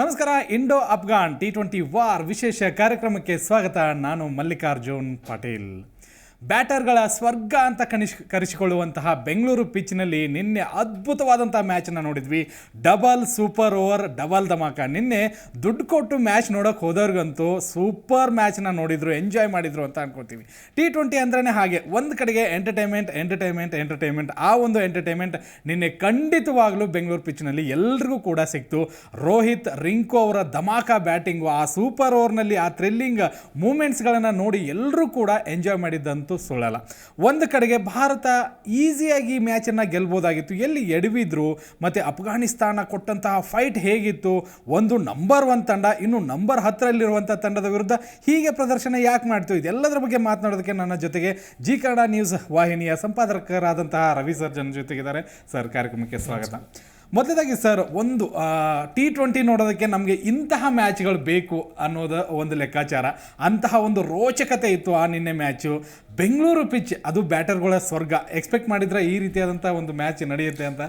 ನಮಸ್ಕಾರ Indo Afghan T twenty war ವಿಶೇಷ ಕಾರ್ಯಕ್ರಮಕ್ಕೆ ಸ್ವಾಗತ. ನಾನು ಮಲ್ಲಿಕಾರ್ಜುನ್ ಪಾಟೀಲ್. ಬ್ಯಾಟರ್ಗಳ ಸ್ವರ್ಗ ಅಂತ ಕನಿಷ್ ಕರೆಸಿಕೊಳ್ಳುವಂತಹ ಬೆಂಗಳೂರು ಪಿಚ್ನಲ್ಲಿ ನಿನ್ನೆ ಅದ್ಭುತವಾದಂಥ ಮ್ಯಾಚನ್ನು ನೋಡಿದ್ವಿ. ಡಬಲ್ ಸೂಪರ್ ಓವರ್, ಡಬಲ್ ಧಮಾಕ. ನಿನ್ನೆ ದುಡ್ಡು ಕೊಟ್ಟು ಮ್ಯಾಚ್ ನೋಡೋಕೆ ಹೋದವ್ರಿಗಂತೂ ಸೂಪರ್ ಮ್ಯಾಚ್ನ ನೋಡಿದ್ರು, ಎಂಜಾಯ್ ಮಾಡಿದ್ರು ಅಂತ ಅನ್ಕೋತೀವಿ. ಟಿ ಟ್ವೆಂಟಿ ಅಂದ್ರೇ ಹಾಗೆ. ಒಂದು ಕಡೆಗೆ ಎಂಟರ್ಟೈನ್ಮೆಂಟ್ ಎಂಟರ್ಟೈನ್ಮೆಂಟ್ ಎಂಟರ್ಟೈನ್ಮೆಂಟ್. ಆ ಒಂದು ಎಂಟರ್ಟೈನ್ಮೆಂಟ್ ನಿನ್ನೆ ಖಂಡಿತವಾಗಲೂ ಬೆಂಗಳೂರು ಪಿಚ್ನಲ್ಲಿ ಎಲ್ರಿಗೂ ಕೂಡ ಸಿಕ್ತು. ರೋಹಿತ್, ರಿಂಕು ಅವರ ಧಮಾಕ ಬ್ಯಾಟಿಂಗು. ಆ ಸೂಪರ್ ಓವರ್ನಲ್ಲಿ ಆ ಥ್ರಿಲ್ಲಿಂಗ್ ಮೂಮೆಂಟ್ಸ್ಗಳನ್ನು ನೋಡಿ ಎಲ್ಲರೂ ಕೂಡ ಎಂಜಾಯ್ ಮಾಡಿದ್ದಂತೂ ಸುಳ್ಳಲ್ಲ. ಒಂದು ಕಡೆಗೆ ಭಾರತ ಈಸಿಯಾಗಿ ಮ್ಯಾಚನ್ನು ಗೆಲ್ಬೋದಾಗಿತ್ತು. ಎಲ್ಲಿ ಎಡವಿದ್ರು, ಮತ್ತು ಅಫ್ಘಾನಿಸ್ತಾನ ಕೊಟ್ಟಂತಹ ಫೈಟ್ ಹೇಗಿತ್ತು? ಒಂದು ನಂಬರ್ ಒನ್ ತಂಡ, ಇನ್ನು ನಂಬರ್ ಹತ್ತರಲ್ಲಿರುವಂಥ ತಂಡದ ವಿರುದ್ಧ ಹೀಗೆ ಪ್ರದರ್ಶನ ಯಾಕೆ ಮಾಡ್ತು ಇದೆಲ್ಲದರ ಬಗ್ಗೆ ಮಾತನಾಡೋದಕ್ಕೆ ನನ್ನ ಜೊತೆಗೆ ಜಿ ಕನ್ನಡ ನ್ಯೂಸ್ ವಾಹಿನಿಯ ಸಂಪಾದಕರಾದಂತಹ ರವಿ ಸರ್ಜನ್ ಜೊತೆಗಿದ್ದಾರೆ. ಸರ್, ಕಾರ್ಯಕ್ರಮಕ್ಕೆ ಸ್ವಾಗತ. ಮೊದಲದಾಗಿ ಸರ್ ಒಂದು ಟಿ ಟ್ವೆಂಟಿ ನೋಡೋದಕ್ಕೆ ನಮಗೆ ಇಂತಹ ಮ್ಯಾಚ್ಗಳು ಬೇಕು ಅನ್ನೋದು ಒಂದು ಲೆಕ್ಕಾಚಾರ. ಅಂತಹ ಒಂದು ರೋಚಕತೆ ಇತ್ತು ಆ ನಿನ್ನೆ ಮ್ಯಾಚು ಬೆಂಗಳೂರು ಪಿಚ್ ಅದು ಬ್ಯಾಟರ್ಗಳ ಸ್ವರ್ಗ. ಎಕ್ಸ್ಪೆಕ್ಟ್ ಮಾಡಿದ್ರೆ ಈ ರೀತಿಯಾದಂಥ ಒಂದು ಮ್ಯಾಚ್ ನಡೆಯುತ್ತೆ ಅಂತ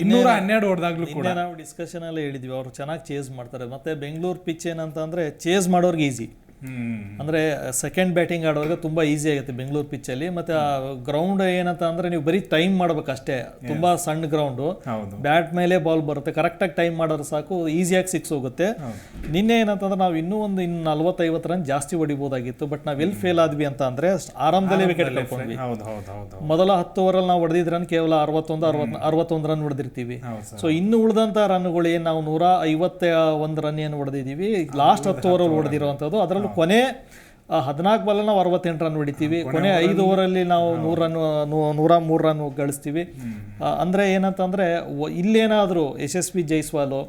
ಇನ್ನೂರ ಹನ್ನೆರಡು ಹೊಡೆದಾಗ್ಲೂ ಕೂಡ. ನಾವು ಡಿಸ್ಕಷನ್ ಎಲ್ಲ ಹೇಳಿದ್ವಿ ಅವರು ಚೆನ್ನಾಗಿ ಚೇಸ್ ಮಾಡ್ತಾರೆ. ಮತ್ತೆ ಬೆಂಗಳೂರು ಪಿಚ್ ಏನಂತಂದ್ರೆ ಚೇಸ್ ಮಾಡೋರ್ಗೆ ಈಸಿ ಅಂದ್ರೆ ಸೆಕೆಂಡ್ ಬ್ಯಾಟಿಂಗ್ ಆಡೋರಿಗೆ ತುಂಬಾ ಈಸಿ ಆಗುತ್ತೆ ಬೆಂಗಳೂರು ಪಿಚ್ಚಲ್ಲಿ ಮತ್ತೆ ಆ ಗ್ರೌಂಡ್ ಏನಂತ ಅಂದ್ರೆ ನೀವು ಬರೀ ಟೈಮ್ ಮಾಡಬೇಕು ಅಷ್ಟೇ ತುಂಬಾ ಸಣ್ಣ ಗ್ರೌಂಡು ಬ್ಯಾಟ್ ಮೇಲೆ ಬಾಲ್ ಬರುತ್ತೆ. ಕರೆಕ್ಟಾಗಿ ಟೈಮ್ ಮಾಡೋರು ಸಾಕು. ಈಸಿಯಾಗಿ ಸಿಕ್ಸ್ ಹೋಗುತ್ತೆ. ನಿನ್ನೆ ಏನಂತಂದ್ರೆ ನಾವು ಇನ್ನೂ ಒಂದು ಇನ್ನು ನಲ್ವತ್ತೈವತ್ತು ರನ್ ಜಾಸ್ತಿ ಹೊಡಿಬೋದಾಗಿತ್ತು. ಬಟ್ ನಾವು ಎಲ್ಲಿ ಫೇಲ್ ಆದ್ವಿ ಅಂತ ಅಂದ್ರೆ ಆರಾಮದಲ್ಲೇ ವಿಕೆಟ್ ಕಳ್ಕೊಂಡ್ವಿ. ಮೊದಲ ಹತ್ತು ಓವರಲ್ಲಿ ನಾವು ಹೊಡೆದಿದ್ದ ರನ್ ಕೇವಲ ಅರವತ್ತೊಂದು ಅರವತ್ ಅರವತ್ತೊಂದು ರನ್ ಹೊಡೆದಿರ್ತೀವಿ. ಸೊ ಇನ್ನು ಉಳಿದಂತ ರನ್ಗಳು ಏನು ನಾವು ನೂರ ಐವತ್ತ ಒಂದು ರನ್ ಏನು ಹೊಡೆದಿದ್ದೀವಿ ಲಾಸ್ಟ್ ಹತ್ತು ಓವರಲ್ಲಿ ಹೊಡೆದಿರುವಂಥದ್ದು ಅದರಲ್ಲೂ ಕೊನೆ ಹದಿನಾಲ್ಕು ಬಾಲ್ ನಾವು ಅರವತ್ತೆಂಟು ರನ್ ಹೊಡಿತೀವಿ ಕೊನೆ ಐದು ಓವರಲ್ಲಿ ನಾವು ನೂರು ರನ್ ನೂರ ಮೂರು ರನ್ ಗಳಿಸ್ತೀವಿ ಅಂದರೆ ಏನಂತಂದರೆ ಇಲ್ಲೇನಾದರೂ ಯಶಸ್ವಿ ಜೈಸ್ವಾಲು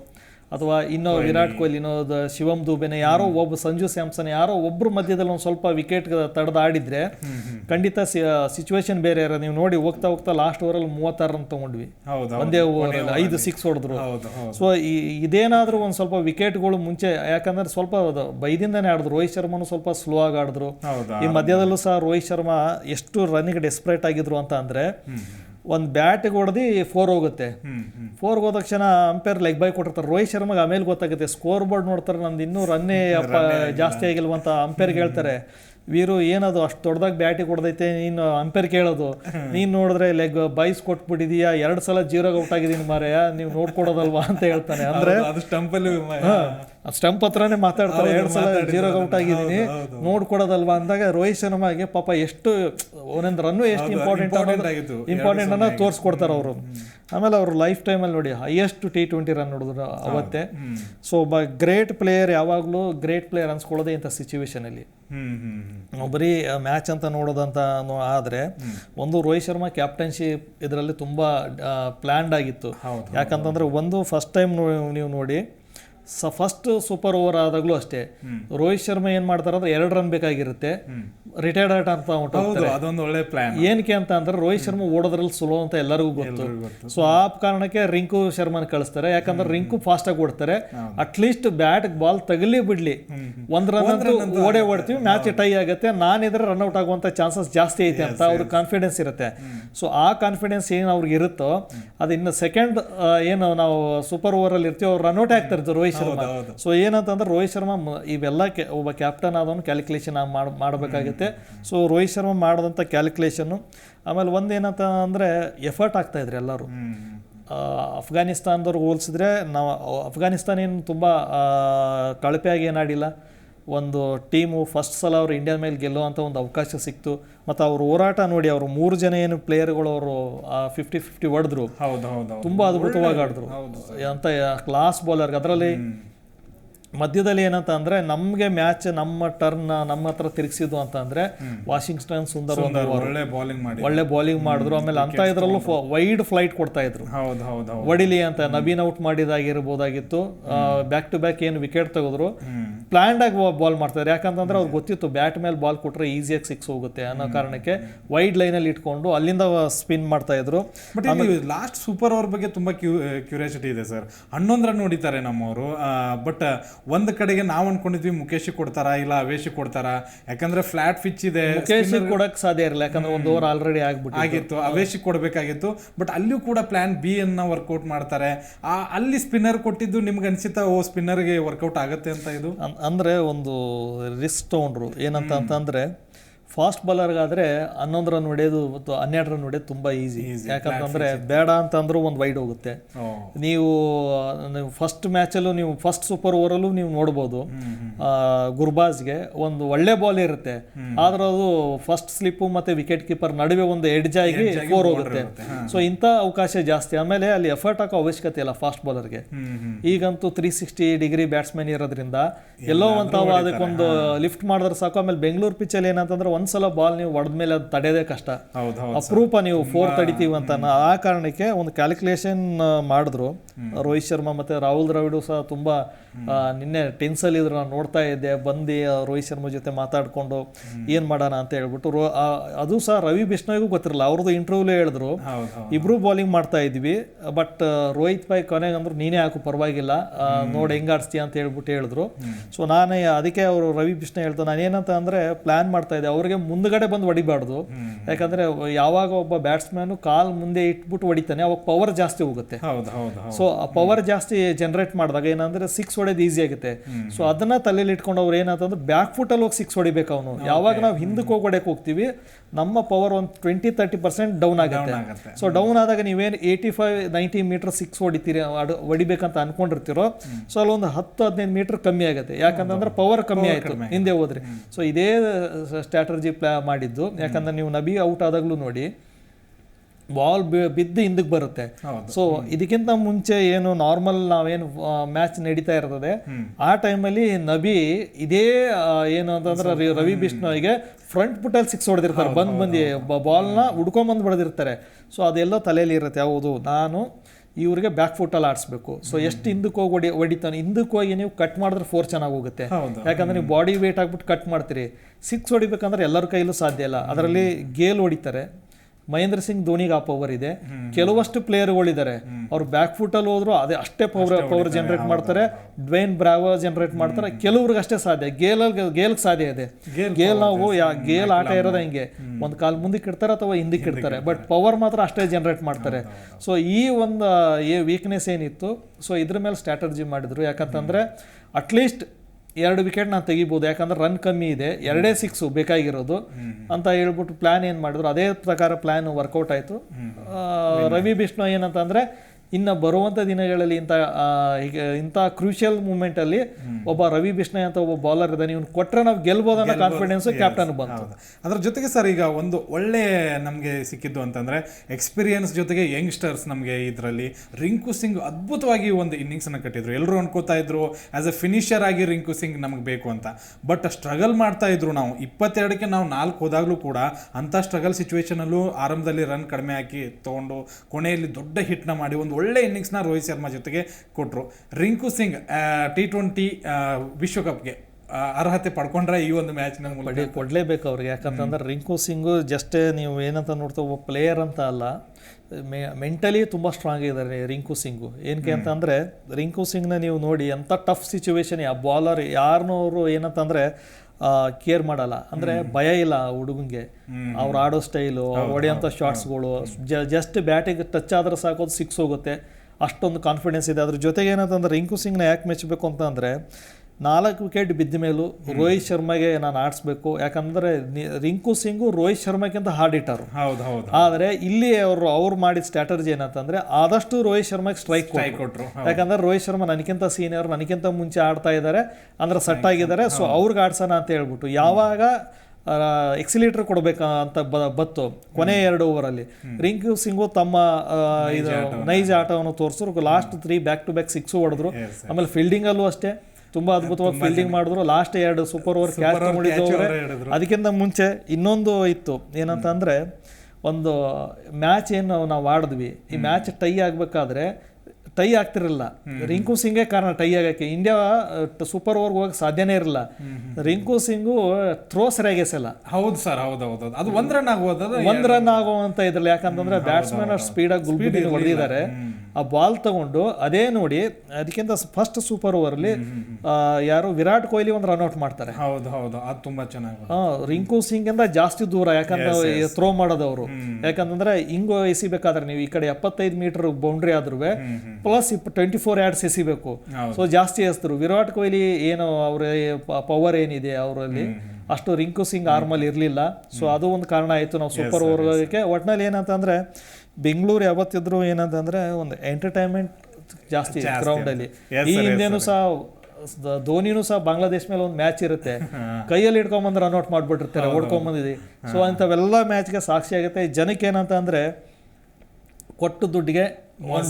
ಅಥವಾ ಇನ್ನೋ ವಿರಾಟ್ ಕೊಹ್ಲಿ ಇನ್ನೋ ಶಿವಮ್ ದುಬೆನೆ ಯಾರೋ ಒಬ್ಬ ಸಂಜು ಸ್ಯಾಮ್ಸನ್ ಯಾರೋ ಒಬ್ರು ಮಧ್ಯದಲ್ಲಿ ಒಂದು ಸ್ವಲ್ಪ ವಿಕೆಟ್ ತಡೆದು ಆಡಿದ್ರೆ ಖಂಡಿತ ಸಿಚುವೇಶನ್ ಬೇರೆ ಇರೋ ನೀವು ನೋಡಿ ಹೋಗ್ತಾ ಹೋಗ್ತಾ ಲಾಸ್ಟ್ ಓವರಲ್ಲಿ ಮೂವತ್ತಾರು ರನ್ ತಗೊಂಡ್ವಿ. ಒಂದೇ ಓವರಲ್ಲಿ ಐದು ಸಿಕ್ಸ್ ಹೊಡೆದ್ರು. ಸೊ ಇದೇನಾದ್ರೂ ಒಂದು ಸ್ವಲ್ಪ ವಿಕೆಟ್ಗಳು ಮುಂಚೆ ಯಾಕಂದ್ರೆ ಸ್ವಲ್ಪ ಬೈದಿಂದಾನೇ ಆಡಿದ್ರು. ರೋಹಿತ್ ಶರ್ಮನು ಸ್ವಲ್ಪ ಸ್ಲೋ ಆಗಿ ಆಡಿದ್ರು. ಈ ಮಧ್ಯದಲ್ಲೂ ಸಹ ರೋಹಿತ್ ಶರ್ಮಾ ಎಷ್ಟು ರನ್ನಿಗೆ ಡೆಸ್ಪರೇಟ್ ಆಗಿದ್ರು ಅಂತ ಅಂದ್ರೆ ಒಂದು ಬ್ಯಾಟಿಗೆ ಹೊಡೆದು ಫೋರ್ ಹೋಗುತ್ತೆ. ಫೋರ್ಗೆ ಹೋದ ತಕ್ಷಣ ಅಂಪೈರ್ ಲೆಗ್ ಬೈ ಕೊಟ್ಟಿರ್ತಾರೆ. ರೋಹಿತ್ ಶರ್ಮಾಗೆ ಆಮೇಲೆ ಗೊತ್ತಾಗುತ್ತೆ. ಸ್ಕೋರ್ ಬೋರ್ಡ್ ನೋಡ್ತಾರೆ. ನಂದು ಇನ್ನೂ ರನ್ನೇ ಅಪ್ಪ ಜಾಸ್ತಿ ಆಗಿಲ್ವಂತ ಅಂಪೈರ್ಗೆ ಹೇಳ್ತಾರೆ. ವೀರು ಏನದು ಅಷ್ಟು ದೊಡ್ಡದಾಗಿ ಬ್ಯಾಟಿಗೆ ಹೊಡೆದೈತೆ? ನೀನು ಅಂಪೈರ್ ಕೇಳೋದು. ನೀನು ನೋಡಿದ್ರೆ ಲೆಗ್ ಬೈಸ್ ಕೊಟ್ಬಿಟ್ಟಿದೀಯಾ ಎರಡು ಸಲ ಜೀರೋಗೆ ಔಟ್ ಆಗಿದ್ದೀನಿ ಮಾರಯ್ಯ ನೀವು ನೋಡ್ಕೊಡೋದಲ್ವಾ ಅಂತ ಹೇಳ್ತಾನೆ. ಅಂದರೆ ಹೌದು, ಅದು ಸ್ಟಂಪಲ್ಲಿ ಸ್ಟಂಪ್ ಹತ್ರನೇ ಮಾತಾಡ್ತಾರೆ. ಎರಡು ಸಲ ಜೀರೋಗೆ ಔಟ್ ಆಗಿದ್ದೀನಿ. ನೋಡ್ಕೊಡೋದಲ್ವಾ ಅಂದಾಗ ರೋಹಿತ್ ಶರ್ಮಾಗೆ ಪಾಪ ಎಷ್ಟು ಒಂದೊಂದು ರನ್ನು ಎಷ್ಟು ಇಂಪಾರ್ಟೆಂಟ್. ಇಂಪಾರ್ಟೆಂಟ್ ಅನ್ನ ತೋರಿಸ್ಕೊಡ್ತಾರೆ ಅವರು. ಆಮೇಲೆ ಅವರು ಲೈಫ್ ಟೈಮಲ್ಲಿ ನೋಡಿ ಹೈಯೆಸ್ಟ್ ಟಿ ಟ್ವೆಂಟಿ ರನ್ ನೋಡಿದ್ರು ಅವತ್ತೇ. ಸೊ ಒಬ್ಬ ಗ್ರೇಟ್ ಪ್ಲೇಯರ್ ಯಾವಾಗಲೂ ಗ್ರೇಟ್ ಪ್ಲೇಯರ್ ಅನ್ಸ್ಕೊಳ್ಳೋದೇ ಇಂಥ ಸಿಚುವೇಶನಲ್ಲಿ ಅಲ್ಲಿ. ಬರೀ ಮ್ಯಾಚ್ ಅಂತ ನೋಡೋದಂತ ಆದರೆ ಆದ್ರೆ ಒಂದು ರೋಹಿತ್ ಶರ್ಮಾ ಕ್ಯಾಪ್ಟನ್ಶಿಪ್ ಇದರಲ್ಲಿ ತುಂಬಾ ಪ್ಲ್ಯಾಂಡ್ ಆಗಿತ್ತು. ಯಾಕಂತಂದ್ರೆ ಒಂದು ಫಸ್ಟ್ ಟೈಮ್ ನೀವು ನೋಡಿ ಸ ಫಸ್ಟ್ ಸೂಪರ್ ಓವರ್ ಆದಾಗಲೂ ಅಷ್ಟೇ. ರೋಹಿತ್ ಶರ್ಮಾ ಏನು ಮಾಡ್ತಾರೆ ಅಂದರೆ ಎರಡು ರನ್ ಬೇಕಾಗಿರುತ್ತೆ. ರಿಟೈರ್ಡ್ ಆಟ ಅಂತ ಹೌದು ಹೊಂಟೋಗ್ತಾರೆ ಅದೊಂದು ಒಳ್ಳೆ ಪ್ಲಾನ್ ಏನಕ್ಕೆ ಅಂತ ಅಂದ್ರೆ ರೋಹಿತ್ ಶರ್ಮಾ ಓಡೋದ್ರಲ್ಲಿ ಸುಲೋ ಅಂತ ಎಲ್ಲರಿಗೂ ಗೊತ್ತು. ಸೊ ಆ ಕಾರಣಕ್ಕೆ ರಿಂಕು ಶರ್ಮಾನ್ ಕಳಿಸ್ತಾರೆ. ಯಾಕಂದ್ರೆ ರಿಂಕು ಫಾಸ್ಟ್ ಆಗಿ ಓಡ್ತಾರೆ. ಅಟ್ಲೀಸ್ಟ್ ಬ್ಯಾಟ್ ಬಾಲ್ ತಗಲಿ ಬಿಡ್ಲಿ. ಒಂದ್ ರನ್ ಅಂತೂ ಓಡೇ ಓಡ್ತೀವಿ ಮ್ಯಾಚ್ ಟೈ ಆಗುತ್ತೆ. ನಾನಿದ್ರೆ ರನ್ ಔಟ್ ಆಗುವಂತ ಚಾನ್ಸಸ್ ಜಾಸ್ತಿ ಐತೆ ಅಂತ ಅವ್ರ ಕಾನ್ಫಿಡೆನ್ಸ್ ಇರುತ್ತೆ. ಸೊ ಆ ಕಾನ್ಫಿಡೆನ್ಸ್ ಏನು ಅವ್ರಿಗೆ ಇರುತ್ತೋ ಅದು ಇನ್ನು ಸೆಕೆಂಡ್ ಏನು ನಾವು ಸೂಪರ್ ಓವರ್ ಅಲ್ಲಿ ಇರ್ತೀವಿ ಅವ್ರು ರನ್ ಔಟ್ ಇರ್ತಾರೆ ರೋಹಿತ್ ಶರ್ಮಾ. ಸೊ ಏನಂತಂದ್ರೆ ರೋಹಿತ್ ಶರ್ಮಾ ಇವೆಲ್ಲ ಒಬ್ಬ ಕ್ಯಾಪ್ಟನ್ ಆದವನು ಕ್ಯಾಲ್ಕುಲೇಷನ್ ಮಾಡಬೇಕಾಗುತ್ತೆ. ಸೊ ರೋಹಿತ್ ಶರ್ಮಾ ಮಾಡಿದಂಥ ಕ್ಯಾಲ್ಕುಲೇಷನ್ನು ಆಮೇಲೆ ಒಂದು ಏನಂತ ಅಂದರೆ ಎಫರ್ಟ್ ಆಗ್ತಾ ಇದ್ರು ಎಲ್ಲರೂ. ಅಫ್ಘಾನಿಸ್ತಾನದವ್ರು ಹೋಲಿಸಿದ್ರೆ ನಾವು ಅಫ್ಘಾನಿಸ್ತಾನ ಏನು ತುಂಬ ಕಳಪೆಯಾಗಿ ಏನಾಡಿಲ್ಲ ಒಂದು ಟೀಮು ಫಸ್ಟ್ ಸಲ ಅವರು ಇಂಡಿಯಾ ಮೇಲೆ ಗೆಲ್ಲುವಂಥ ಒಂದು ಅವಕಾಶ ಸಿಕ್ತು. ಮತ್ತು ಅವ್ರ ಹೋರಾಟ ನೋಡಿ ಅವರು ಮೂರು ಜನ ಏನು ಪ್ಲೇಯರ್ಗಳು ಅವರು ಫಿಫ್ಟಿ ಫಿಫ್ಟಿ ಹೊಡೆದ್ರು. ಹೌದು ಹೌದು ಹೌದು. ತುಂಬ ಅದ್ಭುತವಾಗಿ ಆಡಿದ್ರು. ಅಂತ ಕ್ಲಾಸ್ ಬೌಲರ್ಗೆ ಅದರಲ್ಲಿ ಮಧ್ಯದಲ್ಲಿ ಏನಂತ ಅಂದ್ರೆ ನಮ್ಗೆ ಮ್ಯಾಚ್ ನಮ್ಮ ಟರ್ನ್ ನಮ್ಮ ಹತ್ರ ತಿರುಗಿಸಿದ್ದು ಅಂತ ಅಂದ್ರೆ ವಾಷಿಂಗ್ಟನ್ ಸುಂದರ್ ಒಳ್ಳೆ ಬೌಲಿಂಗ್ ಮಾಡಿ ಒಳ್ಳೆ ಬೌಲಿಂಗ್ ಮಾಡಿದ್ರು. ಆಮೇಲೆ ಅಂತ ಇದ್ರಲ್ಲೂ ವೈಡ್ ಫ್ಲೈಟ್ ಕೊಡ್ತಾ ಇದ್ರು. ಹೌದು ಹೌದು ಹೌದು. ಹೊಡಿಲಿ ಅಂತ ನಬೀನ್ ಔಟ್ ಮಾಡಿದಾಗಿರ್ಬೋದಾಗಿತ್ತು. ಬ್ಯಾಕ್ ಟು ಬ್ಯಾಕ್ ಏನು ವಿಕೆಟ್ ತೆಗೆದ್ರು. ಪ್ಲಾನ್ಡ್ ಆಗಿ ಬಾಲ್ ಮಾಡ್ತಾರೆ ಯಾಕಂತಂದ್ರೆ ಅವ್ರಿಗೆ ಗೊತ್ತಿತ್ತು ಬ್ಯಾಟ್ ಮೇಲೆ ಬಾಲ್ ಕೊಟ್ರೆ ಈಸಿಯಾಗಿ ಸಿಕ್ಸ್ ಹೋಗುತ್ತೆ ಅನ್ನೋ ಕಾರಣಕ್ಕೆ ವೈಡ್ ಲೈನಲ್ಲಿ ಇಟ್ಕೊಂಡು ಅಲ್ಲಿಂದ ಸ್ಪಿನ್ ಮಾಡ್ತಾ ಇದ್ರು. ಬಟ್ ಲಾಸ್ಟ್ ಸೂಪರ್ ಓವರ್ ಬಗ್ಗೆ ತುಂಬಾ ಕ್ಯೂರಿಯಾಸಿಟಿ ಇದೆ ಸರ್ ಹನ್ನೊಂದು ರನ್ ಹೊಡಿತಾರೆ ನಮ್ಮವರು. ಬಟ್ ಒಂದ್ ಕಡೆಗೆ ನಾವು ಅನ್ಕೊಂಡಿದ್ವಿ ಮುಖೇಶ್ ಕೊಡ್ತಾರ ಇಲ್ಲ ಅವೇಶ್ ಕೊಡ್ತಾರ? ಯಾಕಂದ್ರೆ ಫ್ಲಾಟ್ ಫಿಚ್ ಇದೆ ಮುಖೇಶ್ ಕೊಡಕ್ ಸಾಧ್ಯ ಇರಲ್ಲ ಯಾಕಂದ್ರೆ ಒಂದು ಓವರ್ ಆಲ್ರೆಡಿ ಆಗ್ಬಿಟ್ಟು ಆಗಿತ್ತು ಅವೇಶ್ ಕೊಡಬೇಕಾಗಿತ್ತು. ಬಟ್ ಅಲ್ಲಿಯೂ ಕೂಡ ಪ್ಲಾನ್ ಬಿ ಅನ್ನ ವರ್ಕೌಟ್ ಮಾಡ್ತಾರೆ. ಆ ಅಲ್ಲಿ ಸ್ಪಿನ್ನರ್ ಕೊಟ್ಟಿದ್ದು ನಿಮ್ಗೆ ಅನಿಸುತ್ತಾ ಓ ಸ್ಪಿನ್ನರ್ಗೆ ವರ್ಕೌಟ್ ಆಗತ್ತೆ ಅಂತ ಇದು? ಅಂದ್ರೆ ಒಂದು ರಿಸ್ಕ್ ತಗೊಂಡ್ರು ಏನಂತ ಅಂತಂದ್ರೆ ಫಾಸ್ಟ್ ಬಾಲರ್ಗಾದರೆ ಹನ್ನೊಂದು ರನ್ ಹೊಡೆಯೋದು ಮತ್ತು ಹನ್ನೆರಡು ರನ್ ಹೊಡೆಯೋದು ತುಂಬ ಈಸಿ ಯಾಕಂತಂದರೆ ಬೇಡ ಅಂತಂದ್ರೂ ಒಂದು ವೈಡ್ ಹೋಗುತ್ತೆ. ನೀವು ನೀವು ಫಸ್ಟ್ ಮ್ಯಾಚಲ್ಲೂ ನೀವು ಫಸ್ಟ್ ಸೂಪರ್ ಓವರಲ್ಲೂ ನೀವು ನೋಡ್ಬೋದು. ಗುರ್ಬಾಜ್ಗೆ ಒಂದು ಒಳ್ಳೆ ಬಾಲ್ ಇರುತ್ತೆ. ಆದ್ರೆ ಅದು ಫಸ್ಟ್ ಸ್ಲಿಪ್ಪು ಮತ್ತೆ ವಿಕೆಟ್ ಕೀಪರ್ ನಡುವೆ ಒಂದು ಎಡ್ಜ್ ಆಗಿ ಫೋರ್ ಹೋಗುತ್ತೆ. ಸೊ ಇಂಥ ಅವಕಾಶ ಜಾಸ್ತಿ. ಆಮೇಲೆ ಅಲ್ಲಿ ಎಫರ್ಟ್ ಹಾಕೋ ಅವಶ್ಯಕತೆ ಇಲ್ಲ ಫಾಸ್ಟ್ ಬಾಲರ್ಗೆ ಈಗಂತೂ ತ್ರೀ ಸಿಕ್ಸ್ಟಿ ಡಿಗ್ರಿ ಬ್ಯಾಟ್ಸ್ಮನ್ ಇರೋದ್ರಿಂದ ಎಲ್ಲೋ ಒಂದು ಅದಕ್ಕೊಂದು ಲಿಫ್ಟ್ ಮಾಡಿದ್ರೆ ಸಾಕು. ಆಮೇಲೆ ಬೆಂಗಳೂರು ಪಿಚ್ಚಲ್ಲಿ ಏನಂತಂದ್ರೆ ಒಂದ್ಸಲ ಬಾಲ್ ನೀವು ಹೊಡೆದ್ಮೇಲೆ ಅದು ತಡೆಯೋದೇ ಕಷ್ಟ. ಅಪರೂಪ ನೀವು ಫೋರ್ ತಡಿತೀವಿ ಅಂತ. ಆ ಕಾರಣಕ್ಕೆ ಒಂದು ಕ್ಯಾಲ್ಕುಲೇಷನ್ ಮಾಡಿದ್ರು. ರೋಹಿತ್ ಶರ್ಮಾ ಮತ್ತೆ ರಾಹುಲ್ ದ್ರಾವಿಡು ಸಹ ತುಂಬಾ ನಿನ್ನೆ ಟೆನ್ಸಲ್ಲಿ ಇದ್ರು. ನಾನು ನೋಡ್ತಾ ಇದ್ದೆ. ಬಂದು ರೋಹಿತ್ ಶರ್ಮಾ ಜೊತೆ ಮಾತಾಡ್ಕೊಂಡು ಏನ್ ಮಾಡೋಣ ಅಂತ ಹೇಳ್ಬಿಟ್ಟು ಅದು ಸಹ ರವಿ ಬಿಷ್ಣೋಯ್ಗೂ ಗೊತ್ತಿರಲ್ಲ. ಅವ್ರದ್ದು ಇಂಟರ್ವ್ಯೂಲೇ ಹೇಳಿದ್ರು. ಇಬ್ರು ಬೌಲಿಂಗ್ ಮಾಡ್ತಾ ಇದ್ವಿ. ಬಟ್ ರೋಹಿತ್ ಪೈ ಕೊನೆಗೆ ಅಂದ್ರು ನೀನೇ ಹಾಕು ಪರವಾಗಿಲ್ಲ. ನೋಡಿ ನೋಡ್ ಹೆಂಗ್ ಆಡಿಸ್ತೀಯ ಅಂತ ಹೇಳ್ಬಿಟ್ಟು ಹೇಳಿದ್ರು. ಸೊ ನಾನೇ ಅದಕ್ಕೆ ಅವರು ರವಿ ಬಿಷ್ಣ ಹೇಳ್ತಾ ನಾನು ಏನಂತ ಅಂದ್ರೆ ಪ್ಲಾನ್ ಮಾಡ್ತಾ ಇದ್ದೆ. ಅವ್ರಿಗೆ ಮುಂದ್ಗಡೆ ಬಂದು ಹೊಡಿಬಾರ್ದು. ಯಾಕಂದ್ರೆ ಯಾವಾಗ ಒಬ್ಬ ಬ್ಯಾಟ್ಸ್ಮನ್ ಕಾಲ್ ಮುಂದೆ ಇಟ್ಬಿಟ್ಟು ಹೊಡಿತಾನೆ ಅವಾಗ ಪವರ್ ಜಾಸ್ತಿ ಹೋಗುತ್ತೆ. ಸೊ ಆ ಪವರ್ ಜಾಸ್ತಿ ಜನರೇಟ್ ಮಾಡಿದಾಗ ಏನಂದ್ರೆ ಸಿಕ್ಸ್ ಹೊಡೆಯೋದು ಈಸಿ ಆಗುತ್ತೆ. ಸೊ ಅದನ್ನ ತಲೆಯಲ್ಲಿ ಇಟ್ಕೊಂಡು ಅವ್ರು ಏನಂತಂದ್ರೆ ಬ್ಯಾಕ್ ಫುಟ್ ಅಲ್ಲಿ ಹೋಗಿ ಸಿಕ್ಸ್ ಹೊಡಿಬೇಕು ಅವನು. ಯಾವಾಗ ನಾವು ಹಿಂದಕ್ಕೆ ಹೋಗಿ ಹೊಡೆಯಕ್ಕೆ ಹೋಗ್ತೀವಿ ನಮ್ಮ ಪವರ್ ಒಂದು ಟ್ವೆಂಟಿ ತರ್ಟಿ ಪರ್ಸೆಂಟ್ ಡೌನ್ ಆಗುತ್ತೆ. ಸೊ ಡೌನ್ ಆದಾಗ ನೀವೇನು eighty five ninety metre six ಹೊಡಿತೀರಿ ಹೊಡಿಬೇಕಂತ ಅನ್ಕೊಂಡಿರ್ತೀರೋ ಸೊ ಅಲ್ಲಿ ಒಂದು ಹತ್ತು ಹದಿನೈದು ಮೀಟರ್ ಕಮ್ಮಿ ಆಗುತ್ತೆ. ಯಾಕಂತಂದ್ರೆ ಪವರ್ ಕಮ್ಮಿ ಆಯ್ತು ಹಿಂದೆ ಹೋದ್ರೆ. ಸೊ ಇದೇ ಸ್ಟ್ರಾಟಜಿ ಪ್ಲಾ ಮಾಡಿದ್ದು. ಯಾಕಂದ್ರೆ ನೀವು ನಬಿ ಔಟ್ ಆದಾಗಲೂ ನೋಡಿ ಬಾಲ್ ಬಿದ್ದು ಹಿಂದಕ್ಕೆ ಬರುತ್ತೆ. ಸೊ ಇದಕ್ಕಿಂತ ಮುಂಚೆ ಏನು ನಾರ್ಮಲ್ ನಾವೇನು ಮ್ಯಾಚ್ ನಡೀತಾ ಇರ್ತದೆ. ಆ ಟೈಮಲ್ಲಿ ನಬಿ ಇದೇ ಏನು ಅಂತಂದ್ರೆ ರವಿ ಬಿಷ್ಣುವಿಗೆ ಫ್ರಂಟ್ ಪುಟಲ್ಲಿ ಸಿಕ್ಸ್ ಹೊಡೆದಿರ್ತಾರೆ. ಬಂದು ಬಂದು ಬಾಲ್ನ ಹುಡ್ಕೊಂಬಂದು ಬಡ್ದಿರ್ತಾರೆ ಸೊ ಅದೆಲ್ಲ ತಲೆಯಲ್ಲಿ ಇರುತ್ತೆ. ಹೌದು ನಾನು ಇವ್ರಿಗೆ ಬ್ಯಾಕ್ ಫುಟಲ್ಲಿ ಆಡಿಸ್ಬೇಕು. ಸೊ ಎಷ್ಟು ಹಿಂದಕ್ಕೆ ಹೋಗಿ ಹೊಡಿ ಹೊಡಿತಾನೆ ಹಿಂದಕ್ಕೆ ಹೋಗಿ ನೀವು ಕಟ್ ಮಾಡಿದ್ರೆ ಫೋರ್ ಚೆನ್ನಾಗಿ ಹೋಗುತ್ತೆ. ಯಾಕಂದ್ರೆ ನೀವು ಬಾಡಿ ವೇಟ್ ಆಗ್ಬಿಟ್ಟು ಕಟ್ ಮಾಡ್ತೀರಿ. ಸಿಕ್ಸ್ ಹೊಡಿಬೇಕಂದ್ರೆ ಎಲ್ಲರ ಕೈಲೂ ಸಾಧ್ಯ ಇಲ್ಲ. ಅದರಲ್ಲಿ ಗೇಲ್ ಹೊಡಿತಾರೆ. ಮಹೇಂದ್ರ ಸಿಂಗ್ ಧೋನಿಗೆ ಆ ಪವರ್ ಇದೆ. ಕೆಲವಷ್ಟು ಪ್ಲೇಯರ್ಗಳಿದ್ದಾರೆ ಅವ್ರು ಬ್ಯಾಕ್ ಫುಟಲ್ಲಿ ಹೋದ್ರು ಅದೇ ಅಷ್ಟೇ ಪವರ್ ಪವರ್ ಜನರೇಟ್ ಮಾಡ್ತಾರೆ. ಡ್ವೇನ್ ಬ್ರಾವ ಜನರೇಟ್ ಮಾಡ್ತಾರೆ. ಕೆಲವ್ರಿಗೆ ಅಷ್ಟೇ ಸಾಧ್ಯ. ಗೇಲ್ ಗೇಲ್ಗೆ ಸಾಧ್ಯ ಇದೆ. ಗೇಲ್ ನಾವು ಯಾ- ಗೇಲ್ ಆಟ ಇರೋದ ಹಿಂಗೆ. ಒಂದು ಕಾಲ್ ಮುಂದಕ್ಕೆ ಇಡ್ತಾರೆ ಅಥವಾ ಹಿಂದಕ್ಕೆ ಇಡ್ತಾರೆ ಬಟ್ ಪವರ್ ಮಾತ್ರ ಅಷ್ಟೇ ಜನರೇಟ್ ಮಾಡ್ತಾರೆ. ಸೊ ಈ ಒಂದು ವೀಕ್ನೆಸ್ ಏನಿತ್ತು? ಸೊ ಇದ್ರ ಮೇಲೆ ಸ್ಟ್ರಾಟಜಿ ಮಾಡಿದ್ರು. ಯಾಕಂತಂದ್ರೆ ಅಟ್ಲೀಸ್ಟ್ ಎರಡು ವಿಕೆಟ್ ನಾನು ತೆಗಿಬೋದು. ಯಾಕಂದ್ರೆ ರನ್ ಕಮ್ಮಿ ಇದೆ. ಎರಡೇ ಸಿಕ್ಸು ಬೇಕಾಗಿರೋದು. ಅಂತ ಹೇಳ್ಬಿಟ್ಟು ಪ್ಲಾನ್ ಏನು ಮಾಡಿದ್ರು. ಅದೇ ಪ್ರಕಾರ ಪ್ಲಾನ್ ವರ್ಕೌಟ್ ಆಯಿತು. ರವಿ ಬಿಷ್ಣು ಏನಂತಂದ್ರೆ ಇನ್ನು ಬರುವಂಥ ದಿನಗಳಲ್ಲಿ ಇಂಥ ಈಗ ಇಂಥ ಕ್ರೂಷಿಯಲ್ ಮೂಮೆಂಟಲ್ಲಿ ಒಬ್ಬ ರವಿ ಬಿಷ್ಣ ಅಂತ ಒಬ್ಬ ಬೌಲರ್ ಇದ್ದಾನೆ ಇವ್ನು ಕೊಟ್ಟರೆ ನಾವು ಗೆಲ್ಬೋದನ್ನೋ ಕಾನ್ಫಿಡೆನ್ಸ್ ಕ್ಯಾಪ್ಟನ್ ಬಂತು. ಅದ್ರ ಜೊತೆಗೆ ಸರ್ ಈಗ ಒಂದು ಒಳ್ಳೆ ನಮಗೆ ಸಿಕ್ಕಿದ್ದು ಅಂತಂದ್ರೆ ಎಕ್ಸ್ಪೀರಿಯನ್ಸ್ ಜೊತೆಗೆ ಯಂಗ್ಸ್ಟರ್ಸ್ ನಮಗೆ ಇದರಲ್ಲಿ ರಿಂಕು ಸಿಂಗ್ ಅದ್ಭುತವಾಗಿ ಒಂದು ಇನ್ನಿಂಗ್ಸನ್ನು ಅನ್ನ ಕಟ್ಟಿದ್ರು. ಎಲ್ಲರೂ ಅನ್ಕೋತಾ ಇದ್ರು ಆ್ಯಸ್ ಎ ಫಿನಿಷರ್ ಆಗಿ ರಿಂಕು ಸಿಂಗ್ ನಮಗೆ ಬೇಕು ಅಂತ. ಬಟ್ ಸ್ಟ್ರಗಲ್ ಮಾಡ್ತಾ ಇದ್ರು ನಾವು. ಇಪ್ಪತ್ತೆರಡಕ್ಕೆ ನಾವು ನಾಲ್ಕು ಹೋದಾಗಲೂ ಕೂಡ ಅಂಥ ಸ್ಟ್ರಗಲ್ ಸಿಚುವೇಷನಲ್ಲೂ ಅಲ್ಲೂ ಆರಂಭದಲ್ಲಿ ರನ್ ಕಡಿಮೆ ಹಾಕಿ ತೊಗೊಂಡು ಕೊನೆಯಲ್ಲಿ ದೊಡ್ಡ ಹಿಟ್ನ ಮಾಡಿ ಒಂದು ಒಳ್ಳೆ ಇನ್ನಿಂಗ್ಸ್ನ ರೋಹಿತ್ ಶರ್ಮಾ ಜೊತೆಗೆ ಕೊಟ್ಟರು ರಿಂಕು ಸಿಂಗ್ ಟಿ ಟ್ವೆಂಟಿ ವಿಶ್ವಕಪ್ಗೆ ಅರ್ಹತೆ ಪಡ್ಕೊಂಡ್ರೆ ಈ ಒಂದು ಮ್ಯಾಚ್ ಮೂಲಕ. ಪಡಿ ಕೊಡಲೇಬೇಕು ಅವ್ರಿಗೆ. ಯಾಕಂತಂದ್ರೆ ರಿಂಕು ಸಿಂಗು ಜಸ್ಟ್ ನೀವು ಏನಂತ ನೋಡ್ತಾ ಒಬ್ಬ ಪ್ಲೇಯರ್ ಅಂತ ಅಲ್ಲ ಮೆಂಟಲಿ ತುಂಬ ಸ್ಟ್ರಾಂಗ್ ಇದ್ದಾರೆ ರಿಂಕು ಸಿಂಗು. ಏನಕ್ಕೆ ಅಂತಂದರೆ ರಿಂಕು ಸಿಂಗ್ನ ನೀವು ನೋಡಿ ಎಂಥ ಟಫ್ ಸಿಚುವೇಶನ್ ಆ ಬಾಲರ್ ಯಾರನ್ನೂ ಅವರು ಏನಂತಂದರೆ ಕೇರ್ ಮಾಡಲ್ಲ. ಅಂದ್ರೆ ಭಯ ಇಲ್ಲ ಆ ಹುಡುಗಂಗೆ ಅವ್ರು ಆಡೋ ಸ್ಟೈಲು ಅವ್ರು ಹೊಡೆಯೋಂಥ ಶಾರ್ಟ್ಸ್ಗಳು ಜಸ್ಟ್ ಬ್ಯಾಟಿಗೆ ಟಚ್ ಆದ್ರೆ ಸಾಕೋದು ಸಿಕ್ಸ್ ಹೋಗುತ್ತೆ. ಅಷ್ಟೊಂದು ಕಾನ್ಫಿಡೆನ್ಸ್ ಇದೆ. ಅದ್ರ ಜೊತೆಗೆ ಏನಂತಂದ್ರೆ ರಿಂಕು ಸಿಂಗ್ನ ಯಾಕೆ ಮೆಚ್ಚಬೇಕು ಅಂತಂದರೆ ನಾಲ್ಕು ವಿಕೆಟ್ ಬಿದ್ದ ಮೇಲೂ ರೋಹಿತ್ ಶರ್ಮಾಗೆ ನಾನು ಆಡಿಸ್ಬೇಕು. ಯಾಕಂದ್ರೆ ರಿಂಕು ಸಿಂಗು ರೋಹಿತ್ ಶರ್ಮಾಕ್ಕಿಂತ ಹಾರ್ಡ್ ಹಿಟ್ಟರು ಹೌದು ಹೌದು. ಆದರೆ ಇಲ್ಲಿ ಅವರು ಅವ್ರು ಮಾಡಿದ ಸ್ಟ್ರಾಟಜಿ ಏನಂತಂದ್ರೆ ಆದಷ್ಟು ರೋಹಿತ್ ಶರ್ಮಾಗೆ ಸ್ಟ್ರೈಕ್ ಕೊಟ್ಟರು ಯಾಕಂದ್ರೆ ರೋಹಿತ್ ಶರ್ಮಾ ನನಗಿಂತ ಸೀನಿಯರ್ ನನಗಿಂತ ಮುಂಚೆ ಆಡ್ತಾ ಇದ್ದಾರೆ ಅಂದ್ರೆ ಸೆಟ್ ಆಗಿದ್ದಾರೆ ಸೊ ಅವ್ರಿಗೆ ಆಡ್ಸೋಣ ಅಂತ ಹೇಳ್ಬಿಟ್ಟು ಯಾವಾಗ ಎಕ್ಸಿಲೇಟರ್ ಕೊಡಬೇಕ ಅಂತ ಬ- ಬತ್ತು ಕೊನೆ ಎರಡು ಓವರಲ್ಲಿ ರಿಂಕು ಸಿಂಗು ತಮ್ಮ ಇದು ನೈಜ ಆಟವನ್ನು ತೋರಿಸಿದ್ರು last three back to back six ಹೊಡೆದ್ರು ಆಮೇಲೆ ಫೀಲ್ಡಿಂಗ್ ಅಲ್ಲೂ ಅಷ್ಟೇ. ತುಂಬಾ ಅದ್ಭುತವಾಗಿ ಫೀಲ್ಡಿಂಗ್ ಮಾಡಿದ್ರು. ಲಾಸ್ಟ್ ಎರಡು ಸೂಪರ್ ಓವರ್ ಕ್ಯಾಚ್ ಹಿಡಿದ್ರು. ಅದಕ್ಕಿಂತ ಮುಂಚೆ ಇನ್ನೊಂದು ಇತ್ತು. ಏನಂತ ಅಂದ್ರೆ ಒಂದು ಮ್ಯಾಚ್ ಏನು ನಾವು ಆಡಿದ್ವಿ. ಈ ಮ್ಯಾಚ್ ಟೈ ಆಗ್ಬೇಕಾದ್ರೆ ಟೈ ಆಗ್ತಿರಲಿಲ್ಲ ರಿಂಕು ಸಿಂಗೇ ಕಾರಣ ಟೈ ಆಗಕ್ಕೆ. ಇಂಡಿಯಾ ಸೂಪರ್ ಓವರ್ಗೆ ಹೋಗಕ್ಕೆ ಸಾಧ್ಯನೇ ಇರಲಿಲ್ಲ ರಿಂಕು ಸಿಂಗು ಥ್ರೋ ಸರಿಯಾಗಿ ಎಸೆಲ್ಲ. ಹೌದು ಸರ್ ಹೌದು ಹೌದು. ಅದು ಒಂದ್ ರನ್ ಆಗುವಂತ ಇದ್ರಲ್ಲಿ. ಯಾಕಂತಂದ್ರೆ ಬ್ಯಾಟ್ಸ್ಮನ್ ಅಷ್ಟು ಸ್ಪೀಡ್ ಆಗಿ ಗುಲ್ಬಿಡಿ ಹೊಡೆದಿದ್ದಾರೆ. ಆ ಬಾಲ್ ತಗೊಂಡು ಅದೇ ನೋಡಿ ಅದಕ್ಕಿಂತ ಫಸ್ಟ್ ಸೂಪರ್ ಓವರಲ್ಲಿ ಯಾರು ವಿರಾಟ್ ಕೊಹ್ಲಿ ಒಂದು ರನ್ಔಟ್ ಮಾಡ್ತಾರೆ. ಹೌದು ಹೌದು. ಅದು ತುಂಬಾ ಚೆನ್ನಾಗಿ ಹಾ ರಿಂಕು ಸಿಂಗ್ ಇಂದ ಜಾಸ್ತಿ ದೂರ ಯಾಕಂದ್ರೆ ಥ್ರೋ ಮಾಡೋದವ್ರು. ಯಾಕಂತಂದ್ರೆ ಹಿಂಗು ಎಸಿಬೇಕಾದ್ರೆ ನೀವು ಈ ಕಡೆ ಎಪ್ಪತ್ತೈದು ಮೀಟರ್ ಬೌಂಡ್ರಿ ಆದ್ರೂ ಪ್ಲಸ್ ಟ್ವೆಂಟಿ ಫೋರ್ ಯಾರ್ಡ್ಸ್ ಎಸಿಬೇಕು. ಸೊ ಜಾಸ್ತಿ ಎಸ್ತರು ವಿರಾಟ್ ಕೊಹ್ಲಿ ಏನು ಅವ್ರ ಪವರ್ ಏನಿದೆ ಅವರಲ್ಲಿ? ಅಷ್ಟು ರಿಂಕು ಸಿಂಗ್ ಆರ್ಮಲ್ಲಿ ಇರಲಿಲ್ಲ. ಸೊ ಅದು ಒಂದು ಕಾರಣ ಆಯಿತು ನಾವು ಸೂಪರ್ ಓವರ್ ಹೋಗೋಕ್ಕೆ ಒಟ್ನಲ್ಲಿ ಏನಂತಂದ್ರೆ ಬೆಂಗಳೂರು ಯಾವತ್ತಿದ್ರು ಏನಂತಂದ್ರೆ ಒಂದು ಎಂಟರ್ಟೈನ್ಮೆಂಟ್ ಜಾಸ್ತಿ ಗ್ರೌಂಡಲ್ಲಿ ಈ ಹಿಂದೆನೂ ಸಹ ಧೋನಿನೂ ಸಹ ಬಾಂಗ್ಲಾದೇಶ ಮೇಲೆ ಒಂದು ಮ್ಯಾಚ್ ಇರುತ್ತೆ. ಕೈಯಲ್ಲಿ ಹಿಡ್ಕೊಂಬಂದು ರನ್ಔಟ್ ಮಾಡಿಬಿಟ್ಟಿರ್ತಾರೆ ಓಡ್ಕೊಂಬಂದಿದೆ ಸೊ ಅಂಥವೆಲ್ಲ ಮ್ಯಾಚ್ಗೆ ಸಾಕ್ಷಿ ಆಗುತ್ತೆ. ಜನಕ್ಕೆ ಏನಂತ ಅಂದರೆ ಕೊಟ್ಟು ದುಡ್ಡಿಗೆ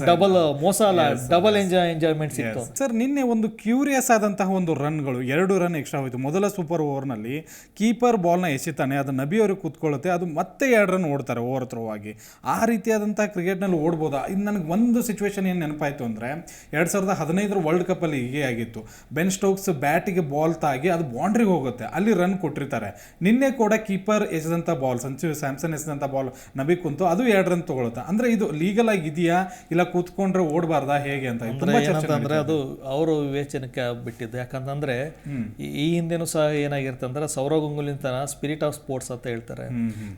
ಡಬಲ್ ಮೋಸ ಅಲ್ಲ ಡಬಲ್ ಎಂಜಾಯ್ ಎಂಜಾಯ್ಮೆಂಟ್ ಸಿಕ್ತು. ಸರ್ ನಿನ್ನೆ ಒಂದು ಕ್ಯೂರಿಯಸ್ ಆದಂತಹ ಒಂದು ರನ್ಗಳು ಎರಡು ರನ್ ಎಕ್ಸ್ಟ್ರಾ ಹೋಯಿತು. ಮೊದಲ ಸೂಪರ್ ಓವರ್ನಲ್ಲಿ ಕೀಪರ್ ಬಾಲ್ನ ಎಸಿತಾನೆ ಅದು ನಬಿ ಅವರು ಕೂತ್ಕೊಳ್ಳುತ್ತೆ ಅದು ಮತ್ತೆ ಎರಡು ರನ್ ಓಡ್ತಾರೆ ಓವರ್ ಥ್ರೋ ಆಗಿ. ಆ ರೀತಿಯಾದಂಥ ಕ್ರಿಕೆಟ್ನಲ್ಲಿ ಓಡ್ಬೋದಾ? ಇದು ನನಗೆ ಒಂದು ಸಿಚುವೇಶನ್ ಏನು ನೆನಪಾಯಿತು ಅಂದರೆ ಎರಡು ಸಾವಿರದ ಹದಿನೈದರ ವರ್ಲ್ಡ್ ಕಪ್ಪಲ್ಲಿ ಹೀಗೆ ಆಗಿತ್ತು. ಬೆನ್ ಸ್ಟೋಕ್ಸ್ ಬ್ಯಾಟಿಗೆ ಬಾಲ್ ತಾಗಿ ಅದು ಬೌಂಡ್ರಿಗೆ ಹೋಗುತ್ತೆ ಅಲ್ಲಿ ರನ್ ಕೊಟ್ಟಿರ್ತಾರೆ. ನಿನ್ನೆ ಕೂಡ ಕೀಪರ್ ಎಸೆದಂಥ ಬಾಲ್ ಸಂಚು ಸ್ಯಾಮ್ಸನ್ ಎಸೆದಂಥ ಬಾಲ್ ನಬಿ ಕುಂತು ಅದು ಎರಡು ರನ್ ತಗೊಳುತ್ತೆ. ಅಂದರೆ ಇದು ಲೀಗಲ್ ಆಗಿ ಇದೆಯಾ? ಇಲ್ಲ ಕೂತ್ಕೊಂಡ್ರೆ ಓಡಬಾರ್ದಾ ಹೇಗೆ ಅಂತ ಅಂದ್ರೆ ಏನಂತಂದ್ರೆ ಅದು ಅವರು ವಿವೇಚನಕ್ಕೆ ಬಿಟ್ಟಿದ್ದು. ಯಾಕಂತಂದ್ರೆ ಈ- ಹಿಂದೆನೂ ಸಹ ಏನಾಗಿರುತ್ತೆ ಅಂದ್ರೆ Sourav Ganguly spirit of sports ಅಂತ ಹೇಳ್ತಾರೆ.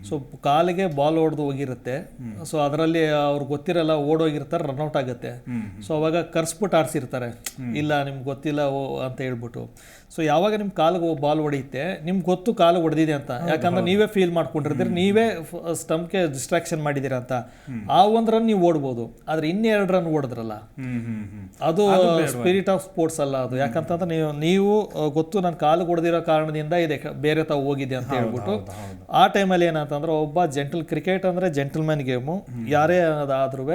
ಸೊ ಕಾಲಿಗೆ ಬಾಲ್ ಹೊಡೆದು ಹೋಗಿರುತ್ತೆ. ಸೊ ಅದರಲ್ಲಿ ಅವ್ರಿಗೆ ಗೊತ್ತಿರಲ್ಲ ಓಡೋಗಿರ್ತಾರೆ ರನ್ಔಟ್ ಆಗುತ್ತೆ. ಸೊ ಅವಾಗ ಕರ್ಸ್ಬಿಟ್ಟು ಆಡ್ಸಿರ್ತಾರೆ. ಇಲ್ಲ ನಿಮ್ಗೆ ಗೊತ್ತಿಲ್ಲ ಓ ಅಂತ ಹೇಳ್ಬಿಟ್ಟು. ಸೊ ಯಾವಾಗ ನಿಮ್ಮ ಕಾಲಿಗೆ ಬಾಲ್ ಹೊಡೆಯುತ್ತೆ ನಿಮ್ಗೆ ಗೊತ್ತು ಕಾಲು ಹೊಡೆದಿದೆ ಅಂತ. ಯಾಕಂದ್ರೆ ನೀವೇ ಫೀಲ್ ಮಾಡ್ಕೊಂಡಿರ್ತೀರಿ ನೀವೇ ಸ್ಟಂಪ್ಗೆ ಡಿಸ್ಟ್ರಾಕ್ಷನ್ ಮಾಡಿದ್ದೀರಾ ಅಂತ. ಆ ಒಂದ್ ರನ್ ನೀವು ಓಡ್ಬೋದು. ಆದ್ರೆ ಇನ್ನೆರಡು ರನ್ ಓಡಿದ್ರಲ್ಲ ಅದು ಸ್ಪಿರಿಟ್ ಆಫ್ ಸ್ಪೋರ್ಟ್ಸ್ ಅಲ್ಲ ಅದು. ಯಾಕಂತಂದ್ರೆ ನೀವು ನೀವು ಗೊತ್ತು ನಾನು ಕಾಲು ಹೊಡೆದಿರೋ ಕಾರಣದಿಂದ ಇದೆ ಬೇರೆ ತಾವು ಹೋಗಿದೆ ಅಂತ ಹೇಳ್ಬಿಟ್ಟು ಆ ಟೈಮಲ್ಲಿ ಏನಂತಂದ್ರೆ ಒಬ್ಬ ಜೆಂಟಲ್ ಕ್ರಿಕೆಟ್ ಅಂದ್ರೆ ಜೆಂಟಲ್ಮನ್ ಗೇಮು ಯಾರೇ ಅದಾದ್ರೂ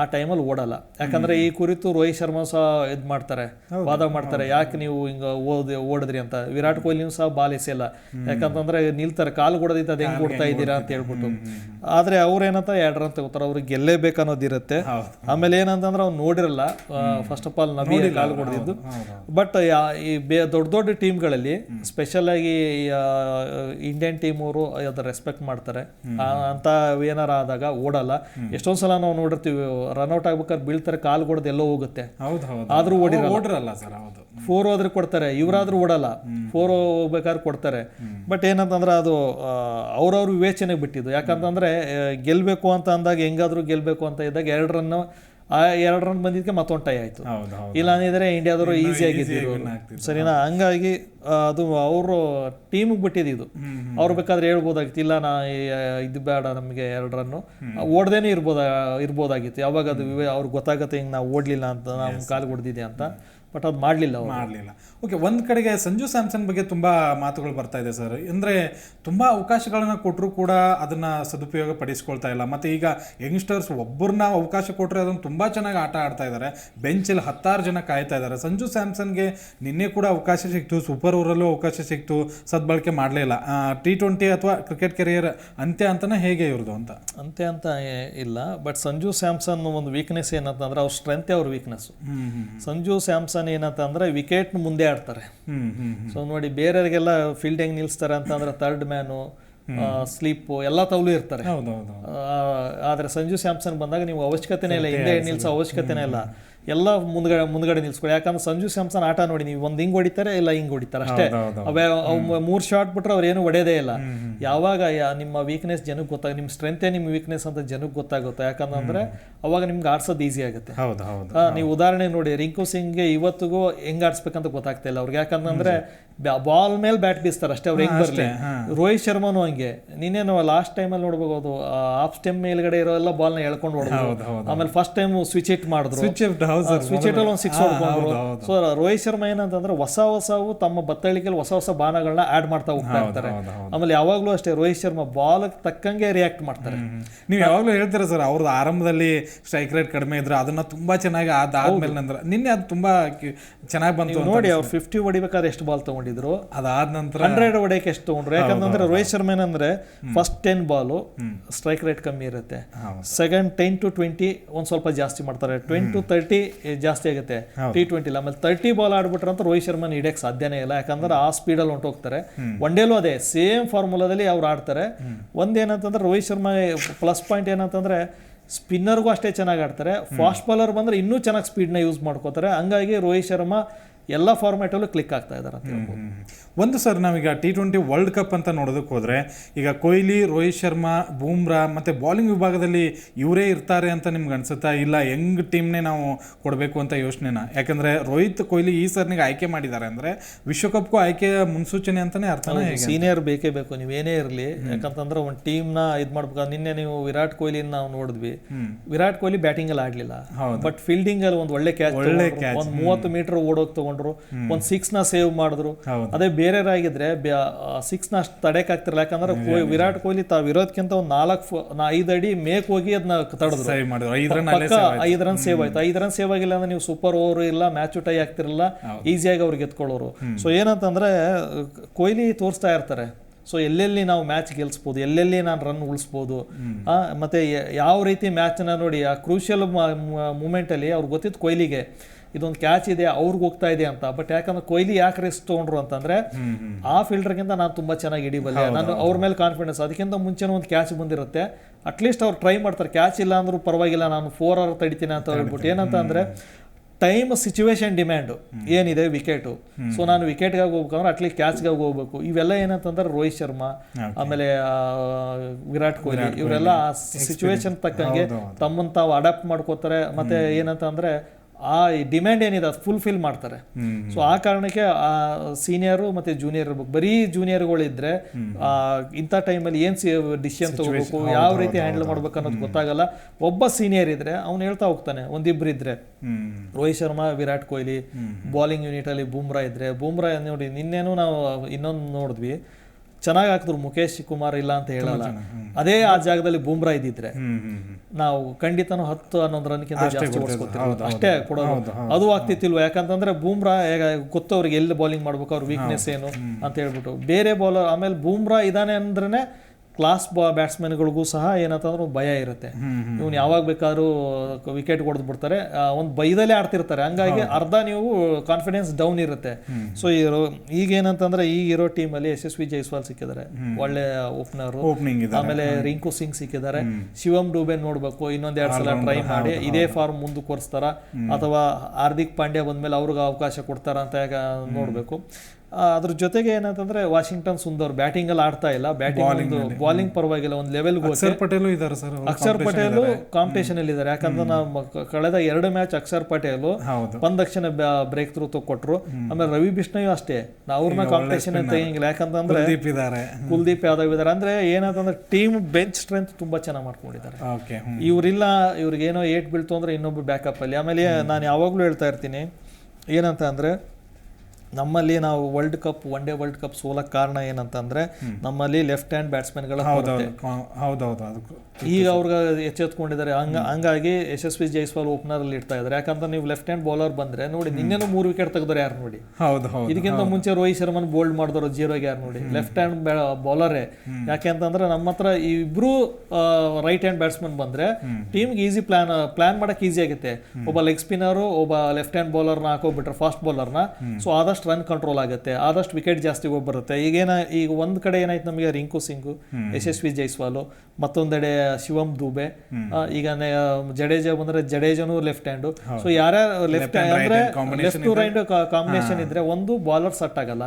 ಆ ಟೈಮಲ್ಲಿ ಓಡಲ್ಲ. ಯಾಕಂದ್ರೆ ಈ ಕುರಿತು ರೋಹಿತ್ ಶರ್ಮಾ ಸಹ ಇದ್ ಮಾಡ್ತಾರೆ ವಾದ ಮಾಡ್ತಾರೆ. ಯಾಕೆ ನೀವು ಹಿಂಗ ಓದ್ ಓಡಿದ್ರಿ ಅಂತ. ವಿರಾಟ್ ಕೊಹ್ಲಿನೂ ಸಹ ಬಾಲ್ ಎಸೆಯಲ್ಲ. ಯಾಕಂತಂದ್ರೆ ನಿಲ್ತಾರೆ. ಕಾಲು ಕೊಡದಿದ್ದ ಅದು ಹೆಂಗ್ ಕೊಡ್ತಾ ಇದ್ದೀರಾ ಅಂತ ಹೇಳ್ಬಿಟ್ಟು. ಆದ್ರೆ ಅವ್ರೇನಂತ ಎರಡು ರನ್ ತಗೋತಾರೆ ಅವ್ರಿಗೆ ಗೆಲ್ಲೇಬೇಕು ಅನ್ನೋದಿರುತ್ತೆ. ಆಮೇಲೆ ಏನಂತಂದ್ರೆ ಅವ್ನು ನೋಡಿರಲ್ಲ. ಫಸ್ಟ್ ಆಫ್ ಆಲ್ ನಮಗೆ ಕಾಲು ಕೊಡದಿದ್ದು. ಬಟ್ ಈ ದೊಡ್ಡ ದೊಡ್ಡ ಟೀಮ್ಗಳಲ್ಲಿ ಸ್ಪೆಷಲ್ ಆಗಿ ಇಂಡಿಯನ್ ಟೀಮ್ ಅವರು ಅದ ರೆಸ್ಪೆಕ್ಟ್ ಮಾಡ್ತಾರೆ. ಅಂತ ಏನಾರ ಆದಾಗ ಓಡಲ್ಲ. ಎಷ್ಟೊಂದ್ಸಲ ನಾವು ನೋಡಿರ್ತೀವಿ ರನ್ಔಟ್ ಆಗ್ಬೇಕಾದ್ರೆ ಬೀಳ್ತಾರೆ ಕಾಲು ಕೊಡೋದು ಎಲ್ಲೋ ಹೋಗುತ್ತೆ. ಆದ್ರೂ ಓಡಿರಲ್ಲ. ಫೋರ್ ಹೋದ್ರೆ ಕೊಡ್ತಾರೆ ಇವರಾದ್ರೂ ಓಡಲ್ಲ. ಫೋರ್ ಹೋಗ್ಬೇಕಾದ್ರೆ ಕೊಡ್ತಾರೆ. ಬಟ್ ಏನಂತಂದ್ರೆ ಅದು ಅವ್ರವ್ರ ವಿವೇಚನೆ ಬಿಟ್ಟಿದ್ದು. ಯಾಕಂತಂದ್ರೆ ಗೆಲ್ಲಬೇಕು ಗೆಲ್ಬೇಕು ಅಂತ ಅಂದಾಗ ಹೆಂಗಾದ್ರೂ ಗೆಲ್ಬೇಕು ಅಂತ ಇದ್ದಾಗ ಎರಡು ರನ್ ಆ ಎರಡು ರನ್ ಬಂದಿದ್ದಕ್ಕೆ ಮತ್ತೊಂದು ಟೈ ಆಯ್ತು. ಇಲ್ಲ ಅಂದಿದ್ರೆ ಇಂಡಿಯಾದವರು ಈಸಿ ಆಗಿದ್ರು ಸರಿನಾ? ಹಂಗಾಗಿ ಅದು ಅವರು ಟೀಮಿಗೆ ಬಿಟ್ಟಿದ್ದು ಇದು. ಅವ್ರು ಬೇಕಾದ್ರೆ ಹೇಳ್ಬೋದಾಗಿತ್ತು ಇಲ್ಲ ನಾ ಇದು ಬೇಡ ನಮಗೆ ಎರಡು ರನ್ನು ಓಡ್ದೇನೆ ಇರ್ಬೋದ ಇರ್ಬೋದಾಗಿತ್ತು. ಯಾವಾಗ ಅದು ಅವ್ರಿಗೆ ಗೊತ್ತಾಗತ್ತೆ ಹಿಂಗೆ ನಾವು ಓಡಲಿಲ್ಲ ಅಂತ ನಾವು ಕಾಲು ಹೊಡೆದಿದೆ ಅಂತ. ಬಟ್ ಅದು ಮಾಡಲಿಲ್ಲ ಮಾಡಲಿಲ್ಲ. ಓಕೆ ಒಂದು ಕಡೆಗೆ ಸಂಜು ಸ್ಯಾಮ್ಸನ್ ಬಗ್ಗೆ ತುಂಬ ಮಾತುಗಳು ಬರ್ತಾ ಇದೆ ಸರ್. ಅಂದರೆ ತುಂಬ ಅವಕಾಶಗಳನ್ನ ಕೊಟ್ಟರು ಕೂಡ ಅದನ್ನು ಸದುಪಯೋಗ ಪಡಿಸ್ಕೊಳ್ತಾ ಇಲ್ಲ. ಮತ್ತು ಈಗ ಯಂಗ್ಸ್ಟರ್ಸ್ ಒಬ್ಬರನ್ನ ಅವಕಾಶ ಕೊಟ್ಟರೆ ಅದನ್ನು ತುಂಬ ಚೆನ್ನಾಗಿ ಆಟ ಆಡ್ತಾ ಇದ್ದಾರೆ ಬೆಂಚಲ್ಲಿ ಹತ್ತಾರು ಜನ ಕಾಯ್ತಾ ಇದ್ದಾರೆ ಸಂಜು ಸ್ಯಾಮ್ಸನ್ಗೆ ನಿನ್ನೆ ಕೂಡ ಅವಕಾಶ ಸಿಕ್ತು. ಸೂಪರ್ ಓವರಲ್ಲೂ ಅವಕಾಶ ಸಿಕ್ತು. ಸದ್ಬಳಕೆ ಮಾಡಲೇ ಇಲ್ಲ. ಟಿ ಟ್ವೆಂಟಿ ಅಥವಾ ಕ್ರಿಕೆಟ್ ಕೆರಿಯರ್ ಅಂತ್ಯ ಅಂತಲೇ ಹೇಗೆ ಇವ್ರದ್ದು ಅಂತ? ಅಂತ್ಯ ಅಂತ ಇಲ್ಲ. ಬಟ್ ಸಂಜು ಸ್ಯಾಮ್ಸನ್ ಒಂದು ವೀಕ್ನೆಸ್ ಏನಂತಂದ್ರೆ ಅವ್ರ ಸ್ಟ್ರೆಂತೆ ಅವ್ರ ವೀಕ್ನೆಸ್ ಹ್ಞೂ ಹ್ಞೂ ಸಂಜು ಸ್ಯಾಮ್ಸನ್ ಏನಂತಂದ್ರೆ ವಿಕೆಟ್ ಮುಂದೆ ಆಡ್ತಾರೆ. ಸೊ ನೋಡಿ ಬೇರೆಯವರಿಗೆಲ್ಲ ಫೀಲ್ಡ್ ಹೆಂಗ್ ನಿಲ್ಸ್ತಾರೆ ಅಂತಂದ್ರೆ ಥರ್ಡ್ ಮ್ಯಾನು ಸ್ಲೀಪು ಎಲ್ಲ ತವಲು ಇರ್ತಾರೆ. ಆದ್ರೆ ಸಂಜು ಸ್ಯಾಮ್ಸನ್ ಬಂದಾಗ ನೀವು ಅವಶ್ಯಕತೆನೇ ಇಲ್ಲ ಹಿಂದೆ ನಿಲ್ಸೋ ಅವಶ್ಯಕತೆನೇ ಇಲ್ಲ. ಎಲ್ಲ ಮುಂದ್ಗಡೆ ಮುಂದ್ಗಡೆ ನಿಲ್ಸ್ಕೊಳ್ಳಿ. ಯಾಕಂದ್ರೆ ಸಂಜು ಸ್ಯಾಮ್ಸನ್ ಆಟ ನೋಡಿ ನೀವು ಒಂದ್ ಹಿಂಗ್ ಹೊಡಿತಾರೆ ಇಲ್ಲ ಹಿಂಗ್ ಹೊಡಿತಾರೆ ಅಷ್ಟೇ. ಅವೇ ಮೂರ್ ಶಾಟ್ ಬಿಟ್ರೆ ಅವ್ರು ಏನು ಹೊಡೆಯೋದೇ ಇಲ್ಲ. ಯಾವಾಗ ನಿಮ್ಮ ವೀಕ್ನೆಸ್ ಜನಕ್ಕೆ ಗೊತ್ತಾಗ ನಿಮ್ಮ ಸ್ಟ್ರೆಂತೇ ನಿಮ್ಮ ವೀಕ್ನೆಸ್ ಅಂತ ಜನಕ್ಕೆ ಗೊತ್ತಾಗುತ್ತೆ. ಯಾಕಂದ್ರೆ ಅವಾಗ ನಿಮ್ಗೆ ಆಡ್ಸೋದು ಈಸಿ ಆಗುತ್ತೆ. ಹೌದು ಹೌದು ನೀವು ಉದಾಹರಣೆ ನೋಡಿ ರಿಂಕು ಸಿಂಗ್ಗೆ ಇವತ್ತಿಗೂ ಹೆಂಗ್ ಆಡ್ಸ್ಬೇಕಂತ ಗೊತ್ತಾಗ್ತಾ ಇಲ್ಲ ಅವ್ರಿಗೆ. ಯಾಕಂದ್ರೆ ಬಾಲ್ ಮೇಲೆ ಬ್ಯಾಟ್ ಬೀಸ್ತಾರೆ ಅಷ್ಟೇ ಅವ್ರು ಹೆಂಗ್ ಬರ್ಲಿ. ರೋಹಿತ್ ಶರ್ಮಾನು ಹಂಗೆ. ನೀನೇನು ಲಾಸ್ಟ್ ಟೈಮಲ್ಲಿ ನೋಡ್ಬೋದು ಆಫ್ ಸ್ಟೆಮ್ ಮೇಲ್ಗಡೆ ಇರೋ ಎಲ್ಲ ಬಾಲ್ನ ಎಳ್ಕೊಂಡು ಹೊಡೆದ್ರು ಆಮೇಲೆ ಫಸ್ಟ್ ಟೈಮ್ ಸ್ವಿಚ್ ಇಟ್ ಮಾಡಿದ್ರು. ಸ್ವಿಚ್ ಒಂದು ಸಿಕ್ಸ್ ಹೊಡ್ಕೊಂಡ್ರು ಸೊ ರೋಹಿತ್ ಶರ್ಮಾ ಏನಂತಂದ್ರೆ ಹೊಸ ಹೊಸವು ತಮ್ಮ ಬತ್ತಳಿಕೆಯಲ್ಲಿ ಹೊಸ ಹೊಸ ಬಾಣಗಳನ್ನ ಆಡ್ ಮಾಡ್ತಾ ಹೋಗ್ತಾ ಇರ್ತಾರೆ. ಆಮೇಲೆ ಯಾವಾಗ್ಲೂ ಅಷ್ಟೇ ರೋಹಿತ್ ಶರ್ಮಾ ಬಾಲ್ ತಕ್ಕಂಗೆ ರಿಯಾಕ್ಟ್ ಮಾಡ್ತಾರೆ. ನೀವು ಯಾವಾಗಲೂ ಹೇಳ್ತೀರಾ ಸರ್ ಅವ್ರದ್ದು ಆರಂಭದಲ್ಲಿ ಸ್ಟ್ರೈಕ್ ರೇಟ್ ಕಡಿಮೆ ಇದ್ರೆ ಅದನ್ನ ತುಂಬಾ ಚೆನ್ನಾಗಿ ಅದಾದ್ಮೇಲೆ ನಂತರ ನಿನ್ನೆ ಅದು ತುಂಬಾ ಚೆನ್ನಾಗಿ ಬಂತು ನೋಡಿ ಅವ್ರು ಫಿಫ್ಟಿ ಹೊಡಿಬೇಕಾದ್ರೆ ಎಷ್ಟು ಬಾಲ್ ತಗೊಂಡಿದ್ರು? ಅದಾದ ನಂತರ ಹಂಡ್ರೆಡ್ ಹೊಡೆಯಕ್ಕೆ ಎಷ್ಟು ತಗೊಂಡ್ರು? ಯಾಕಂತಂದ್ರೆ ರೋಹಿತ್ ಶರ್ಮಾ ಏನಂದ್ರೆ first ten ball strike rate ಕಮ್ಮಿ ಇರುತ್ತೆ. ಸೆಕೆಂಡ್ ಟೆನ್ ಟು ಟ್ವೆಂಟಿ ಒಂದು ಸ್ವಲ್ಪ ಜಾಸ್ತಿ ಮಾಡ್ತಾರೆ. ಟ್ವೆಂಟಿ ಟು ತರ್ಟಿ ಜಾಸ್ತಿ ಆಗುತ್ತೆ. ಟಿ ಟ್ವೆಂಟಿ ಆಮೇಲೆ ತರ್ಟಿ ಬಾಲ್ ಆಡ್ಬಿಟ್ರೆ ಅಂತ ರೋಹಿತ್ ಶರ್ಮಾ ಹಿಡಿಯಕ್ಕೆ ಸಾಧ್ಯನೇ ಇಲ್ಲ. ಯಾಕಂದ್ರೆ ಆ ಸ್ಪೀಡಲ್ಲಿ ಹೊಂಟೋಗ್ತಾರೆ. ಒನ್ ಡೇಲೂ ಅದೇ ಸೇಮ್ ಫಾರ್ಮುಲಾದಲ್ಲಿ ಅವ್ರು ಆಡ್ತಾರೆ. ಒಂದೇನಂತಂದ್ರೆ ರೋಹಿತ್ ಶರ್ಮಾ ಪ್ಲಸ್ ಪಾಯಿಂಟ್ ಏನಂತಂದ್ರೆ ಸ್ಪಿನ್ನರ್ಗೂ ಅಷ್ಟೇ ಚೆನ್ನಾಗಿ ಆಡ್ತಾರೆ. ಫಾಸ್ಟ್ ಬಾಲರ್ ಬಂದ್ರೆ ಇನ್ನೂ ಚೆನ್ನಾಗಿ ಸ್ಪೀಡ್ನ ಯೂಸ್ ಮಾಡ್ಕೋತಾರೆ. ಹಂಗಾಗಿ ರೋಹಿತ್ ಶರ್ಮಾ ಎಲ್ಲ ಫಾರ್ಮ್ಯಾಟಲ್ಲೂ ಕ್ಲಿಕ್ ಆಗ್ತಾ ಇದ್ದಾರೆ ಅಂತ ಹೇಳ್ಬೋದು. ಒಂದು ಸರ್ ನಾವೀಗ ಟಿ ಟ್ವೆಂಟಿ ವರ್ಲ್ಡ್ ಕಪ್ ಅಂತ ನೋಡೋದಕ್ಕೆ ಹೋದರೆ ಈಗ ಕೊಹ್ಲಿ ರೋಹಿತ್ ಶರ್ಮಾ ಬೂಮ್ರಾ ಮತ್ತೆ ಬಾಲಿಂಗ್ ವಿಭಾಗದಲ್ಲಿ ಇವರೇ ಇರ್ತಾರೆ ಅಂತ ನಿಮ್ಗೆ ಅನಿಸುತ್ತಾ? ಇಲ್ಲ ಯಂಗ್ ಟೀಮ್ನೇ ನಾವು ಕೊಡಬೇಕು ಅಂತ ಯೋಚನೆನ? ಯಾಕಂದ್ರೆ ರೋಹಿತ್ ಕೊಹ್ಲಿ ಈ ಸರ್ನಿಗೆ ಆಯ್ಕೆ ಮಾಡಿದ್ದಾರೆ ಅಂದ್ರೆ ವಿಶ್ವಕಪ್ಗೂ ಆಯ್ಕೆ ಮುನ್ಸೂಚನೆ ಅಂತಾನೆ ಅರ್ಥ ಸೀನಿಯರ್ ಬೇಕೇ ಬೇಕು ನೀವೇನೇ ಇರಲಿ. ಯಾಕಂತಂದ್ರೆ ಒಂದು ಟೀಮ್ನ ಇದು ಮಾಡ್ಬೇಕು. ನಿನ್ನೆ ನೀವು ವಿರಾಟ್ ಕೊಹ್ಲಿ ನಾವು ನೋಡಿದ್ವಿ. ವಿರಾಟ್ ಕೊಹ್ಲಿ ಬ್ಯಾಟಿಂಗ್ ಅಲ್ಲಿ ಆಡ್ಲಿಲ್ಲ. ಬಟ್ ಫೀಲ್ಡಿಂಗ್ ಅಲ್ಲಿ ಒಂದು ಒಳ್ಳೆ ಕ್ಯಾಚ್ ಒಂದು ಮೂವತ್ತು ಮೀಟರ್ ಓಡೋಗಿ ತಗೊಂಡ್ರು. ಒಂದು ಸಿಕ್ಸ್ನ ಸೇವ್ ಮಾಡಿದ್ರು. ಅದೇ ಬೇರೆಯವರಾಗಿದ್ರೆ ಸಿಕ್ಸ್ ಸಿಕ್ಸ್ನ ಅಷ್ಟು ತಡೆಕ್ ಆಗ್ತಿರಲ್ಲ ಯಾಕಂದ್ರೆ ಕೊಹ್ಲಿ- ವಿರಾಟ್ ಕೊಹ್ಲಿ ತಾವು ಇರೋದಕ್ಕಿಂತ ಒಂದು ನಾಲ್ಕು ಐದು ಅಡಿ ಮೇಕ್ ಹೋಗಿ ಅದನ್ನ ತಡೆದ್ರು. ಐದು ರನ್ ಸೇವ್ ಆಯ್ತು. ಐದು ರನ್ ಸೇವ್ ಆಗಿಲ್ಲ ಅಂದ್ರೆ ನೀವು ಸೂಪರ್ ಓವರ್ ಇಲ್ಲ ಮ್ಯಾಚ್ ಟೈ ಆಗ್ತಿರಲ್ಲ ಈಸಿಯಾಗಿ ಅವ್ರಿಗೆ ಎತ್ಕೊಳ್ಳೋರು. ಸೊ ಏನಂತಂದ್ರೆ ಕೊಹ್ಲಿ ತೋರಿಸ್ತಾ ಇರ್ತಾರೆ. ಸೊ ಎಲ್ಲೆಲ್ಲಿ ನಾವು ಮ್ಯಾಚ್ ಗೆಲ್ಸ್ಬೋದು ಎಲ್ಲೆಲ್ಲಿ ನಾನು ರನ್ ಉಳಿಸ್ಬೋದು ಮತ್ತೆ ಯಾವ ರೀತಿ ಮ್ಯಾಚ್ನ ನೋಡಿ ಆ ಕ್ರೂಷಿಯಲ್ ಮೂಮೆಂಟಲ್ಲಿ ಅವ್ರಿಗೆ ಗೊತ್ತಿತ್ತು ಕೊಹ್ಲಿಗೆ. ಇದೊಂದು ಕ್ಯಾಚ್ ಇದೆ ಅವ್ರಿಗೆ ಹೋಗ್ತಾ ಇದೆ ಅಂತ. ಬಟ್ ಯಾಕಂದ್ರೆ ಕೊಹ್ಲಿ ಯಾಕೆ ರಿಸ್ಕ್ ತೊಗೊಂಡ್ರು ಅಂತಂದ್ರೆ ಆ ಫೀಲ್ಡರ್ಗಿಂತ ನಾನು ತುಂಬಾ ಚೆನ್ನಾಗಿ ಹಿಡಿಬಲ್ಲೆ ನಾನು ಅವ್ರ ಮೇಲೆ ಕಾನ್ಫಿಡೆನ್ಸ್ ಅದಕ್ಕಿಂತ ಮುಂಚೆನೂ ಒಂದು ಕ್ಯಾಚ್ ಬಂದಿರುತ್ತೆ. ಅಟ್ಲೀಸ್ಟ್ ಅವ್ರು ಟ್ರೈ ಮಾಡ್ತಾರೆ. ಕ್ಯಾಚ್ ಇಲ್ಲ ಅಂದ್ರೂ ಪರವಾಗಿಲ್ಲ ನಾನು ಫೋರ್ ಅವರ್ ತಡಿತೀನಿ ಅಂತ ಹೇಳ್ಬಿಟ್ಟು. ಏನಂತ ಅಂದ್ರೆ ಟೈಮ್ ಸಿಚುವೇಶನ್ ಡಿಮ್ಯಾಂಡು ಏನಿದೆ ವಿಕೆಟು ಸೊ ನಾನು ವಿಕೆಟ್ಗಾಗಿ ಹೋಗ್ಬೇಕಂದ್ರೆ ಅಟ್ಲೀಸ್ಟ್ ಕ್ಯಾಚ್ಗಾಗಿ ಹೋಗ್ಬೇಕು. ಇವೆಲ್ಲ ಏನಂತಂದ್ರೆ ರೋಹಿತ್ ಶರ್ಮಾ ಆಮೇಲೆ ವಿರಾಟ್ ಕೊಹ್ಲಿ. ಇವರೆಲ್ಲ ಸಿಚುವೇಶನ್ ತಕ್ಕಂಗೆ ತಮ್ಮನ್ನು ತಾವು ಅಡಾಪ್ಟ್ ಮಾಡ್ಕೋತಾರೆ. ಮತ್ತೆ ಏನಂತ ಅಂದ್ರೆ ಆ ಡಿಮ್ಯಾಂಡ್ ಏನಿದೆ ಅದು ಫುಲ್ಫಿಲ್ ಮಾಡ್ತಾರೆ. ಸೊ ಆ ಕಾರಣಕ್ಕೆ ಆ ಸೀನಿಯರು ಮತ್ತೆ ಜೂನಿಯರ್ ಇರ್ಬೇಕು. ಬರೀ ಜೂನಿಯರ್ಗಳಿದ್ರೆ ಆ, ಇಂಥ ಟೈಮಲ್ಲಿ ಏನು ಡಿಸಿಷನ್ ತಗೋಬೇಕು ಯಾವ ರೀತಿ ಹ್ಯಾಂಡಲ್ ಮಾಡ್ಬೇಕು ಅನ್ನೋದು ಗೊತ್ತಾಗಲ್ಲ. ಒಬ್ಬ ಸೀನಿಯರ್ ಇದ್ರೆ ಅವ್ನು ಹೇಳ್ತಾ ಹೋಗ್ತಾನೆ ಒಂದಿಬ್ರು ಇದ್ರೆ. ರೋಹಿತ್ ಶರ್ಮಾ ವಿರಾಟ್ ಕೊಹ್ಲಿ ಬೌಲಿಂಗ್ ಯೂನಿಟಲ್ಲಿ ಬೂಮ್ರಾ ಇದ್ರೆ ಬೂಮ್ರಾ ನೋಡಿ ನಿನ್ನೆನೂ ನಾವು ಇನ್ನೊಂದು ನೋಡಿದ್ವಿ. ಚೆನ್ನಾಗಿ ಹಾಕಿದ್ರು ಮುಖೇಶ್ ಕುಮಾರ್ ಇಲ್ಲ ಅಂತ ಹೇಳಲ್ಲ. ಅದೇ ಆ ಜಾಗದಲ್ಲಿ ಬೂಮ್ರಾ ಇದ್ದಿದ್ರೆ. ನಾವು ಖಂಡಿತನೂ ಹತ್ತು ಹನ್ನೊಂದು ರನ್ಕಿಂತ ಜಾಸ್ತಿ ಅಷ್ಟೇ ಕೊಡೋದು. ಅದು ಆಗ್ತಿತ್ತಿಲ್ವ? ಯಾಕಂತಂದ್ರೆ ಬೂಮ್ರಾ ಈಗ ಗೊತ್ತವ್ರಿಗೆ ಎಲ್ಲಿ ಬೌಲಿಂಗ್ ಮಾಡ್ಬೇಕು ಅವ್ರ ವೀಕ್ನೆಸ್ ಏನು ಅಂತ ಹೇಳ್ಬಿಟ್ಟು. ಬೇರೆ ಬೌಲರ್ ಆಮೇಲೆ ಬೂಮ್ರಾ ಇದಾನೆ ಅಂದ್ರೆ ಕ್ಲಾಸ್ ಬಾ ಬ್ಯಾಟ್ಸ್ಮನ್ಗಳಿಗೂ ಸಹ ಏನಂತಂದ್ರೆ ಭಯ ಇರುತ್ತೆ. ಇವನು ಯಾವಾಗ ಬೇಕಾದ್ರೂ ವಿಕೆಟ್ ಹೊಡೆದು ಬಿಡ್ತಾರೆ. ಒಂದು ಭಯದಲ್ಲೇ ಆಡ್ತಿರ್ತಾರೆ. ಹಂಗಾಗಿ ಅರ್ಧ ನೀವು ಕಾನ್ಫಿಡೆನ್ಸ್ ಡೌನ್ ಇರುತ್ತೆ. ಸೊ ಈಗ ಏನಂತಂದ್ರೆ ಈಗ ಇರೋ ಟೀಮಲ್ಲಿ ಯಶಸ್ವಿ ಜೈಸ್ವಾಲ್ ಸಿಕ್ಕಿದ್ದಾರೆ. ಒಳ್ಳೆ ಓಪನರ್ ಆಮೇಲೆ ರಿಂಕು ಸಿಂಗ್ ಸಿಕ್ಕಿದ್ದಾರೆ. ಶಿವಮ್ ಡೂಬೆ ನೋಡ್ಬೇಕು. ಇನ್ನೊಂದ್ ಎರಡ್ ಸಲ ಟ್ರೈ ಮಾಡಿ. ಇದೇ ಫಾರ್ಮ್ ಮುಂದುವರಿಸ್ತಾರ ಅಥವಾ ಹಾರ್ದಿಕ್ ಪಾಂಡ್ಯ ಬಂದ್ಮೇಲೆ ಅವ್ರಿಗೆ ಅವಕಾಶ ಕೊಡ್ತಾರ ಅಂತ ನೋಡಬೇಕು. ಅದ್ರ ಜೊತೆಗೆ ಏನಂತಂದ್ರೆ ವಾಷಿಂಗ್ಟನ್ ಸುಂದರ್ ಬ್ಯಾಟಿಂಗ್ ಅಲ್ಲಿ ಆಡ್ತಾ ಇಲ್ಲ. ಬ್ಯಾಟಿಂಗ್ ಬಾಲಿಂಗ್ ಪರವಾಗಿಲ್ಲ ಒಂದು ಲೆವೆಲ್ ಅಕ್ಷರ್ ಪಟೇಲ್ ಇದ್ದಾರೆ ಸರ್ ಅಕ್ಷರ್ ಪಟೇಲ್ ಕಾಂಪಿಟೇಷನ್ ಅಲ್ಲಿ ಇದ್ದಾರೆ. ಯಾಕಂದ್ರೆ ನಾವು ಕಳೆದ ಎರಡು ಮ್ಯಾಚ್ ಅಕ್ಷರ್ ಪಟೇಲ್ ತಕ್ಷಣ ಬ್ರೇಕ್ ಥ್ರೂ ಕೊಟ್ರು ಆಮೇಲೆ ರವಿ ಬಿಷ್ಣಯು ಅಷ್ಟೇ. ಅವ್ರನ್ನ ಕಾಂಪಿಟೇಷನ್ ತೆಗಿಂಗಿಲ್ಲ ಯಾಕಂತಂದ್ರೆ ಕುಲ್ದೀಪ್ ಯಾದವ್ ಇದಾರೆ ಅಂದ್ರೆ ಏನಂತಂದ್ರೆ ಟೀಮ್ ಬೆಂಚ್ ಸ್ಟ್ರೆಂತ್ ತುಂಬಾ ಚೆನ್ನಾಗಿ ಮಾಡ್ಕೊಂಡಿದ್ದಾರೆ. ಇವ್ರಿಲ್ಲ ಇವ್ರಿಗೇನೋ ಏಟ್ ಬೀಳ್ತು ಅಂದ್ರೆ ಇನ್ನೊಬ್ರು ಬ್ಯಾಕಪ್ ಅಲ್ಲಿ. ಆಮೇಲೆ ನಾನು ಯಾವಾಗ್ಲೂ ಹೇಳ್ತಾ ಇರ್ತೀನಿ ಏನಂತ ಅಂದ್ರೆ ನಮ್ಮಲ್ಲಿ ನಾವು world cup one day world cup ಸೋಲಕ್ಕೆ ಕಾರಣ ಏನಂತಂದ್ರೆ ನಮ್ಮಲ್ಲಿ ಲೆಫ್ಟ್ ಹ್ಯಾಂಡ್ ಬ್ಯಾಟ್ಸ್ಮನ್ಗಳ ಹೌದು ಹೌದೌದು. ಅದಕ್ಕೂ ಈಗ ಅವ್ರಿಗೆ ಎಚ್ಚೆತ್ಕೊಂಡಿದ್ದಾರೆ ಹಂಗ ಹಂಗಾಗಿ ಯಶಸ್ವಿ ಜೈಸ್ವಾಲ್ ಓಪನರ್ ಅಲ್ಲಿ ಇಡ್ತಾ ಇದ್ದಾರೆ ಯಾಕಂದ್ರೆ ನೀವು ಲೆಫ್ಟ್ ಹ್ಯಾಂಡ್ ಬೌಲರ್ ಬಂದ್ರೆ ನೋಡಿ ನಿನ್ನೆನೂ ಮೂರು ವಿಕೆಟ್ ತೆಗೆದ್ರೆ ಯಾರು ನೋಡಿ? ಹೌದು ಹೌದು ಇದಕ್ಕಿಂತ ಮುಂಚೆ ರೋಹಿತ್ ಶರ್ಮನ್ ಬೋಲ್ಡ್ ಮಾಡಿದ್ರು ಜೀರೋಗೆ ಯಾರು ನೋಡಿ? ಲೆಫ್ಟ್ ಹ್ಯಾಂಡ್ ಬೌಲರೇ ಯಾಕೆ ಅಂತಂದ್ರೆ ನಮ್ಮ ಹತ್ರ ಇಬ್ರು ರೈಟ್ ಹ್ಯಾಂಡ್ ಬ್ಯಾಟ್ಸ್ಮನ್ ಬಂದ್ರೆ ಟೀಮ್ಗೆ ಈಸಿ ಪ್ಲಾನ್ ಪ್ಲಾನ್ ಮಾಡಕ್ ಈಸಿ ಆಗುತ್ತೆ. ಒಬ್ಬ ಲೆಗ್ ಸ್ಪಿನ್ನರ್ ಒಬ್ಬ ಲೆಫ್ಟ್ ಹ್ಯಾಂಡ್ ಬೌಲರ್ನ ಹಾಕೋಬಿಟ್ರೆ ಫಾಸ್ಟ್ ಬೌಲರ್ನ ಸೊ ಆದಷ್ಟು ರನ್ ಕಂಟ್ರೋಲ್ ಆಗುತ್ತೆ. ಆದಷ್ಟು ವಿಕೆಟ್ ಜಾಸ್ತಿ ಹೋಗಿ ಬರುತ್ತೆ ಈಗೇನ ಈಗ ಒಂದ್ ಕಡೆ ಏನಾಯ್ತು ನಮಗೆ ರಿಂಕು ಸಿಂಗು ಯಶಸ್ವಿ ಜೈಸ್ವಾಲು ಮತ್ತೊಂದೆಡೆ ಶಿವಮ್ ದುಬೆ. ಈಗ ಜಡೇಜ ಬಂದ್ರೆ ಜಡೇಜನು ಲೆಫ್ಟ್ ಹ್ಯಾಂಡು ಸೊ ಯಾರ ಲೆಫ್ಟ್ ಅಂದ್ರೆ ಲೆಫ್ಟ್ ಟು ರೈಟ್ ಕಾಂಬಿನೇಷನ್ ಇದ್ರೆ? ಒಂದು ಬಾಲರ್ ಸಟ್ ಆಗಲ್ಲ.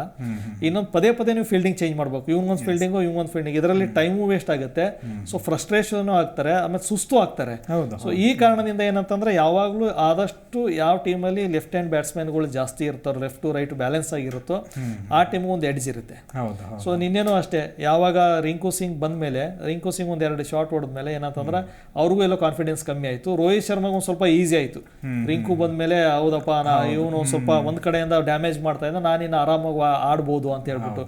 ಇನ್ನೊಂದು ಪದೇ ಪದೇ ನೀವು ಫೀಲ್ಡಿಂಗ್ ಚೇಂಜ್ ಮಾಡ್ಬೇಕು. ಇವಂಗೊಂದು ಫೀಲ್ಡಿಂಗು ಇವಂಗೊಂದು ಫೀಲ್ಡಿಂಗ್ ಇದರಲ್ಲಿ ಟೈಮು ವೇಸ್ಟ್ ಆಗುತ್ತೆ. ಸೊ ಫ್ರಸ್ಟ್ರೇಷನ್ ಆಗ್ತಾರೆ ಆಮೇಲೆ ಸುಸ್ತು ಆಗ್ತಾರೆ. ಸೊ ಈ ಕಾರಣದಿಂದ ಏನಂತಂದ್ರೆ ಯಾವಾಗಲೂ ಆದಷ್ಟು ಯಾವ ಟೀಮಲ್ಲಿ ಲೆಫ್ಟ್ ಹ್ಯಾಂಡ್ ಬ್ಯಾಟ್ಸ್ಮನ್ಗಳು ಜಾಸ್ತಿ ಇರ್ತಾರೋ ಲೆಫ್ಟ್ ಟು ರೈಟ್ ಬ್ಯಾಲೆನ್ಸ್ ಆಗಿರುತ್ತೋ ಆ ಟೀಮ್ಗೆ ಒಂದು ಎಡ್ಜ್ ಇರುತ್ತೆ. ಸೊ ನಿನ್ನೆನೂ ಅಷ್ಟೇ ಯಾವಾಗ ರಿಂಕು ಸಿಂಗ್ ಬಂದ್ಮೇಲೆ ರಿಂಕು ಸಿಂಗ್ ಒಂದ್ ಎರಡು ಶಾಟ್ ಹೊಡೆದ್ಮೇಲೆ ಏನಂತಂದ್ರೆ ಅವ್ರಿಗೂ ಎಲ್ಲೋ ಕಾನ್ಫಿಡೆನ್ಸ್ ಕಮ್ಮಿ ಆಯಿತು. ರೋಹಿತ್ ಶರ್ಮಾಗ ಒಂದು ಸ್ವಲ್ಪ ಈಸಿ ಆಯಿತು. ರಿಂಕು ಬಂದ್ಮೇಲೆ ಹೌದಪ್ಪ ನಾ ಇವನು ಸ್ವಲ್ಪ ಒಂದು ಕಡೆಯಿಂದ ಡ್ಯಾಮೇಜ್ ಮಾಡ್ತಾ ಇದ್ದ ನಾನಿನ್ನು ಆರಾಮಾಗಿ ಆಡ್ಬೋದು ಅಂತ ಹೇಳ್ಬಿಟ್ಟು.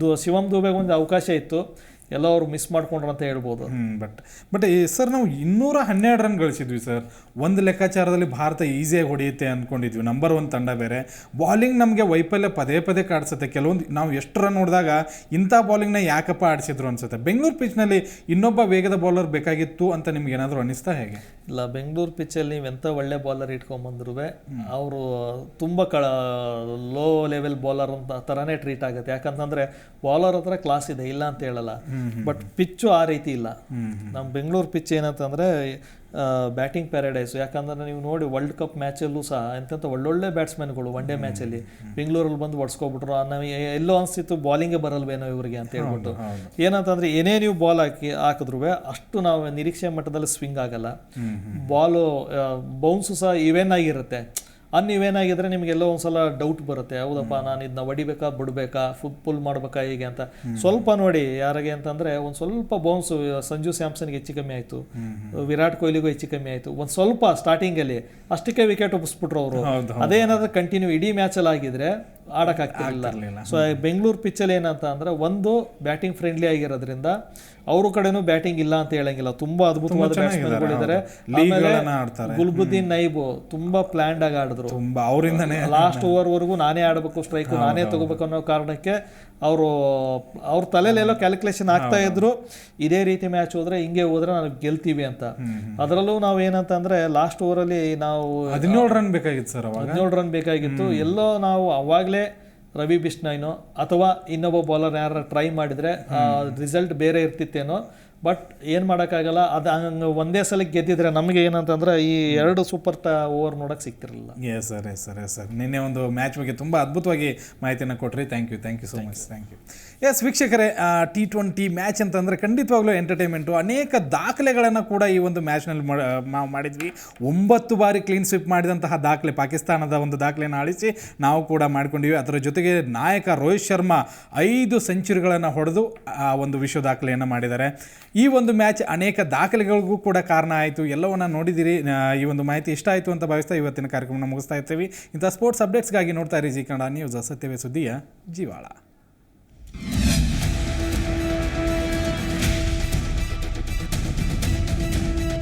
ದು- ಶಿವಮ್ ದುಬೆಗೆ ಒಂದು ಅವಕಾಶ ಇತ್ತು. ಎಲ್ಲ ಅವ್ರು ಮಿಸ್ ಮಾಡ್ಕೊಂಡ್ರು ಅಂತ ಹೇಳ್ಬೋದು. ಬಟ್ ಬಟ್ ಸರ್ ನಾವು ಇನ್ನೂರ ಹನ್ನೆರಡು ರನ್ ಗಳಿಸಿದ್ವಿ ಸರ್ ಒಂದು ಲೆಕ್ಕಾಚಾರದಲ್ಲಿ ಭಾರತ ಈಸಿಯಾಗಿ ಹೊಡೆಯುತ್ತೆ ಅಂದ್ಕೊಂಡಿದ್ವಿ ನಂಬರ್ ಒನ್ ತಂಡ ಬೇರೆ. ಬಾಲಿಂಗ್ ನಮಗೆ ವೈಫಲ್ಯ ಪದೇ ಪದೇ ಕಾಡ್ಸುತ್ತೆ. ಕೆಲವೊಂದು, ನಾವು ಎಷ್ಟು ರನ್ ನೋಡಿದಾಗ ಇಂಥ ಬಾಲಿಂಗ್ನ ಯಾಕಪ್ಪ ಆಡಿಸಿದ್ರು ಅನ್ಸುತ್ತೆ. ಬೆಂಗಳೂರು ಪಿಚ್ನಲ್ಲಿ ಇನ್ನೊಬ್ಬ ವೇಗದ ಬೌಲರ್ ಬೇಕಾಗಿತ್ತು ಅಂತ ನಿಮ್ಗೆ ಏನಾದರೂ ಅನ್ನಿಸ್ತಾ ಹೇಗೆ? ಇಲ್ಲ ಬೆಂಗಳೂರು ಪಿಚ್ಚಲ್ಲಿ ನೀವು ಎಂಥ ಒಳ್ಳೆ ಬಾಲರ್ ಇಟ್ಕೊಂಬಂದ್ರು ಅವರು ತುಂಬ ಕಳ ಲೋ ಲೆವೆಲ್ ಬಾಲರ್ ಅಂತ ಥರನೇ ಟ್ರೀಟ್ ಆಗುತ್ತೆ. ಯಾಕಂತಂದ್ರೆ ಬಾಲರ್ ಹತ್ರ ಕ್ಲಾಸ್ ಇದೆ ಇಲ್ಲ ಅಂತ ಹೇಳಲ್ಲ. ಬಟ್ ಪಿಚ್ಚು ಆ ರೀತಿ ಇಲ್ಲ. ನಮ್ಮ ಬೆಂಗಳೂರು ಪಿಚ್ ಏನಂತಂದ್ರೆ ಬ್ಯಾಟಿಂಗ್ ಪ್ಯಾರಡೈಸ್ ಯಾಕಂದ್ರೆ ನೀವು ನೋಡಿ ವರ್ಲ್ಡ್ ಕಪ್ ಮ್ಯಾಚಲ್ಲೂ ಸಹ ಎಂತೆಂಥ ಒಳ್ಳೊಳ್ಳೆ ಬ್ಯಾಟ್ಸ್ಮನ್ಗಳು ಒನ್ ಡೇ ಮ್ಯಾಚಲ್ಲಿ ಬೆಂಗಳೂರಲ್ಲಿ ಬಂದು ಒಡ್ಸ್ಕೊಬಿಟ್ರು ನಮಗೆ ಎಲ್ಲೋ ಅನಿಸ್ತಿತ್ತು ಬಾಲಿಂಗೇ ಬರಲ್ವೇನೋ ಇವರಿಗೆ ಅಂತ ಹೇಳ್ಬಿಟ್ಟು. ಏನಂತಂದ್ರೆ ಏನೇ ನೀವು ಬಾಲ್ ಹಾಕಿ ಹಾಕಿದ್ರು ಅಷ್ಟು ನಾವು ನಿರೀಕ್ಷೆ ಮಟ್ಟದಲ್ಲಿ ಸ್ವಿಂಗ್ ಆಗಲ್ಲ. ಬಾಲು ಬೌನ್ಸು ಸಹ ಇವೆನ್ ಆಗಿರುತ್ತೆ. ಅನ್ ನೀವೇನಾಗಿದ್ರೆ ನಿಮಗೆಲ್ಲೋ ಒಂದ್ಸಲ ಡೌಟ್ ಬರುತ್ತೆ. ಹೌದಪ್ಪ ನಾನು ಇದನ್ನ ಹೊಡಿಬೇಕಾ ಬಿಡ್ಬೇಕಾ ಫುಡ್ ಪುಲ್ ಮಾಡ್ಬೇಕಾ ಹೀಗೆ ಅಂತ. ಸ್ವಲ್ಪ ನೋಡಿ ಯಾರಿಗೆ ಅಂತಂದ್ರೆ ಒಂದ್ ಸ್ವಲ್ಪ ಬೌನ್ಸ್ ಸಂಜು ಸ್ಯಾಮ್ಸನ್ಗೆ ಹೆಚ್ಚು ಕಮ್ಮಿ ಆಯ್ತು. ವಿರಾಟ್ ಕೊಹ್ಲಿಗೂ ಹೆಚ್ಚು ಕಮ್ಮಿ ಆಯ್ತು. ಒಂದ್ ಸ್ವಲ್ಪ ಸ್ಟಾರ್ಟಿಂಗ್ ಅಲ್ಲಿ ಅಷ್ಟಕ್ಕೆ ವಿಕೆಟ್ ಒಪ್ಪಿಸ್ಬಿಟ್ರು ಅವರು. ಅದೇನಾದ್ರೂ ಕಂಟಿನ್ಯೂ ಇಡೀ ಮ್ಯಾಚ್ ಅಲ್ಲಿ ಆಗಿದ್ರೆ ಆಡಕ್ ಆಗ್ತಿರ್ಲಿಲ್ಲ. ಸೊ ಬೆಂಗಳೂರು ಪಿಚ್ಚಲ್ಲಿ ಏನಂತ ಅಂದ್ರೆ ಒಂದು ಬ್ಯಾಟಿಂಗ್ ಫ್ರೆಂಡ್ಲಿ ಆಗಿರೋದ್ರಿಂದ ಅವ್ರ ಕಡೆನೂ ಬ್ಯಾಟಿಂಗ್ ಇಲ್ಲ ಅಂತ ಹೇಳಂಗಿಲ್ಲ. ತುಂಬಾ ಅದ್ಭುತವಾದ ಬ್ಯಾಟ್ಸ್ಮನ್ಗಳಿದ್ದಾರೆ ಆಡ್ತಾರೆ. ಗುಲ್ಬುದ್ದೀನ್ ನೈಬು ತುಂಬಾ ಪ್ಲಾನ್ಡ್ ಆಗಿ ಆಡಿದ್ರು. ತುಂಬಾ ಅವರಿಂದನೇ. ಲಾಸ್ಟ್ ಓವರ್ ವರೆಗೂ ನಾನೇ ಆಡಬೇಕು ಸ್ಟ್ರೈಕ್ ನಾನೇ ತಗೋಬೇಕು ಅನ್ನೋ ಕಾರಣಕ್ಕೆ ಅವರು ಅವ್ರ ತಲೆಲೆಲ್ಲೋ ಕ್ಯಾಲ್ಕುಲೇಷನ್ ಆಗ್ತಾ ಇದ್ರು. ಇದೇ ರೀತಿ ಮ್ಯಾಚ್ ಹೋದ್ರೆ ಹಿಂಗೆ ಹೋದ್ರೆ ನಾವು ಗೆಲ್ತೀವಿ ಅಂತ. ಅದರಲ್ಲೂ ನಾವು ಏನಂತ ಅಂದ್ರೆ ಲಾಸ್ಟ್ ಓವರಲ್ಲಿ ನಾವು ಹದಿನೇಳು ರನ್ ಬೇಕಾಗಿತ್ತು ಸರ್ ಹದಿನೇಳು ರನ್ ಬೇಕಾಗಿತ್ತು. ಎಲ್ಲೋ ನಾವು ಅವಾಗಲೇ ರವಿ ಬಿಷ್ಣಾಯ್ನೋ ಅಥವಾ ಇನ್ನೊಬ್ಬ ಬೌಲರ್ ಯಾರು ಟ್ರೈ ಮಾಡಿದರೆ ರಿಸಲ್ಟ್ ಬೇರೆ ಇರ್ತಿತ್ತೇನೋ ಬಟ್ ಏನು ಮಾಡೋಕ್ಕಾಗಲ್ಲ? ಅದು ಹಂಗೆ ಒಂದೇ ಸಲ ಗೆದ್ದಿದ್ರೆ ನಮಗೆ ಏನಂತಂದ್ರೆ ಈ ಎರಡು ಸೂಪರ್ ಟ ಓವರ್ ನೋಡಕ್ಕೆ ಸಿಗ್ತಿರಲಿಲ್ಲ yes sir yes sir yes sir ನಿನ್ನೆ ಒಂದು ಮ್ಯಾಚ್ ಬಗ್ಗೆ ತುಂಬ ಅದ್ಭುತವಾಗಿ ಮಾಹಿತಿಯನ್ನು ಕೊಟ್ರಿ. Thank you thank you so much thank you yes ವೀಕ್ಷಕರೇ ಟಿ ಟ್ವೆಂಟಿ ಮ್ಯಾಚ್ ಅಂತಂದರೆ ಖಂಡಿತವಾಗ್ಲೂ ಎಂಟರ್ಟೈನ್ಮೆಂಟು ಅನೇಕ ದಾಖಲೆಗಳನ್ನು ಕೂಡ ಈ ಒಂದು ಮ್ಯಾಚ್ನಲ್ಲಿ ಮಾಡಿದ್ವಿ. ಒಂಬತ್ತು ಬಾರಿ ಕ್ಲೀನ್ ಸ್ವಿಪ್ ಮಾಡಿದಂತಹ ದಾಖಲೆ ಪಾಕಿಸ್ತಾನದ ಒಂದು ದಾಖಲೆಯನ್ನು ಆಳಿಸಿ ನಾವು ಕೂಡ ಮಾಡ್ಕೊಂಡಿವಿ. ಅದರ ಜೊತೆಗೆ ನಾಯಕ ರೋಹಿತ್ ಶರ್ಮಾ ಐದು ಸೆಂಚುರಿಗಳನ್ನು ಹೊಡೆದು ಆ ಒಂದು ವಿಶ್ವ ದಾಖಲೆಯನ್ನು ಮಾಡಿದ್ದಾರೆ. ಈ ಒಂದು ಮ್ಯಾಚ್ ಅನೇಕ ದಾಖಲೆಗಳಿಗೂ ಕೂಡ ಕಾರಣ ಆಯಿತು. ಎಲ್ಲವನ್ನ ನೋಡಿದಿರಿ. ಈ ಒಂದು ಮಾಹಿತಿ ಇಷ್ಟ ಆಯಿತು ಅಂತ ಭಾವಿಸ್ತಾ ಇವತ್ತಿನ ಕಾರ್ಯಕ್ರಮನ ಮುಗಿಸ್ತಾ ಇರ್ತೀವಿ. ಇಂಥ ಸ್ಪೋರ್ಟ್ಸ್ ಅಪ್ಡೇಟ್ಸ್ಗಾಗಿ ನೋಡ್ತಾ ಇರಿ ಜಿ ಕನ್ನಡ ನ್ಯೂಸ್ ಸತ್ಯವೇ ಸುದ್ದಿಯ ಜೀವಾಳ.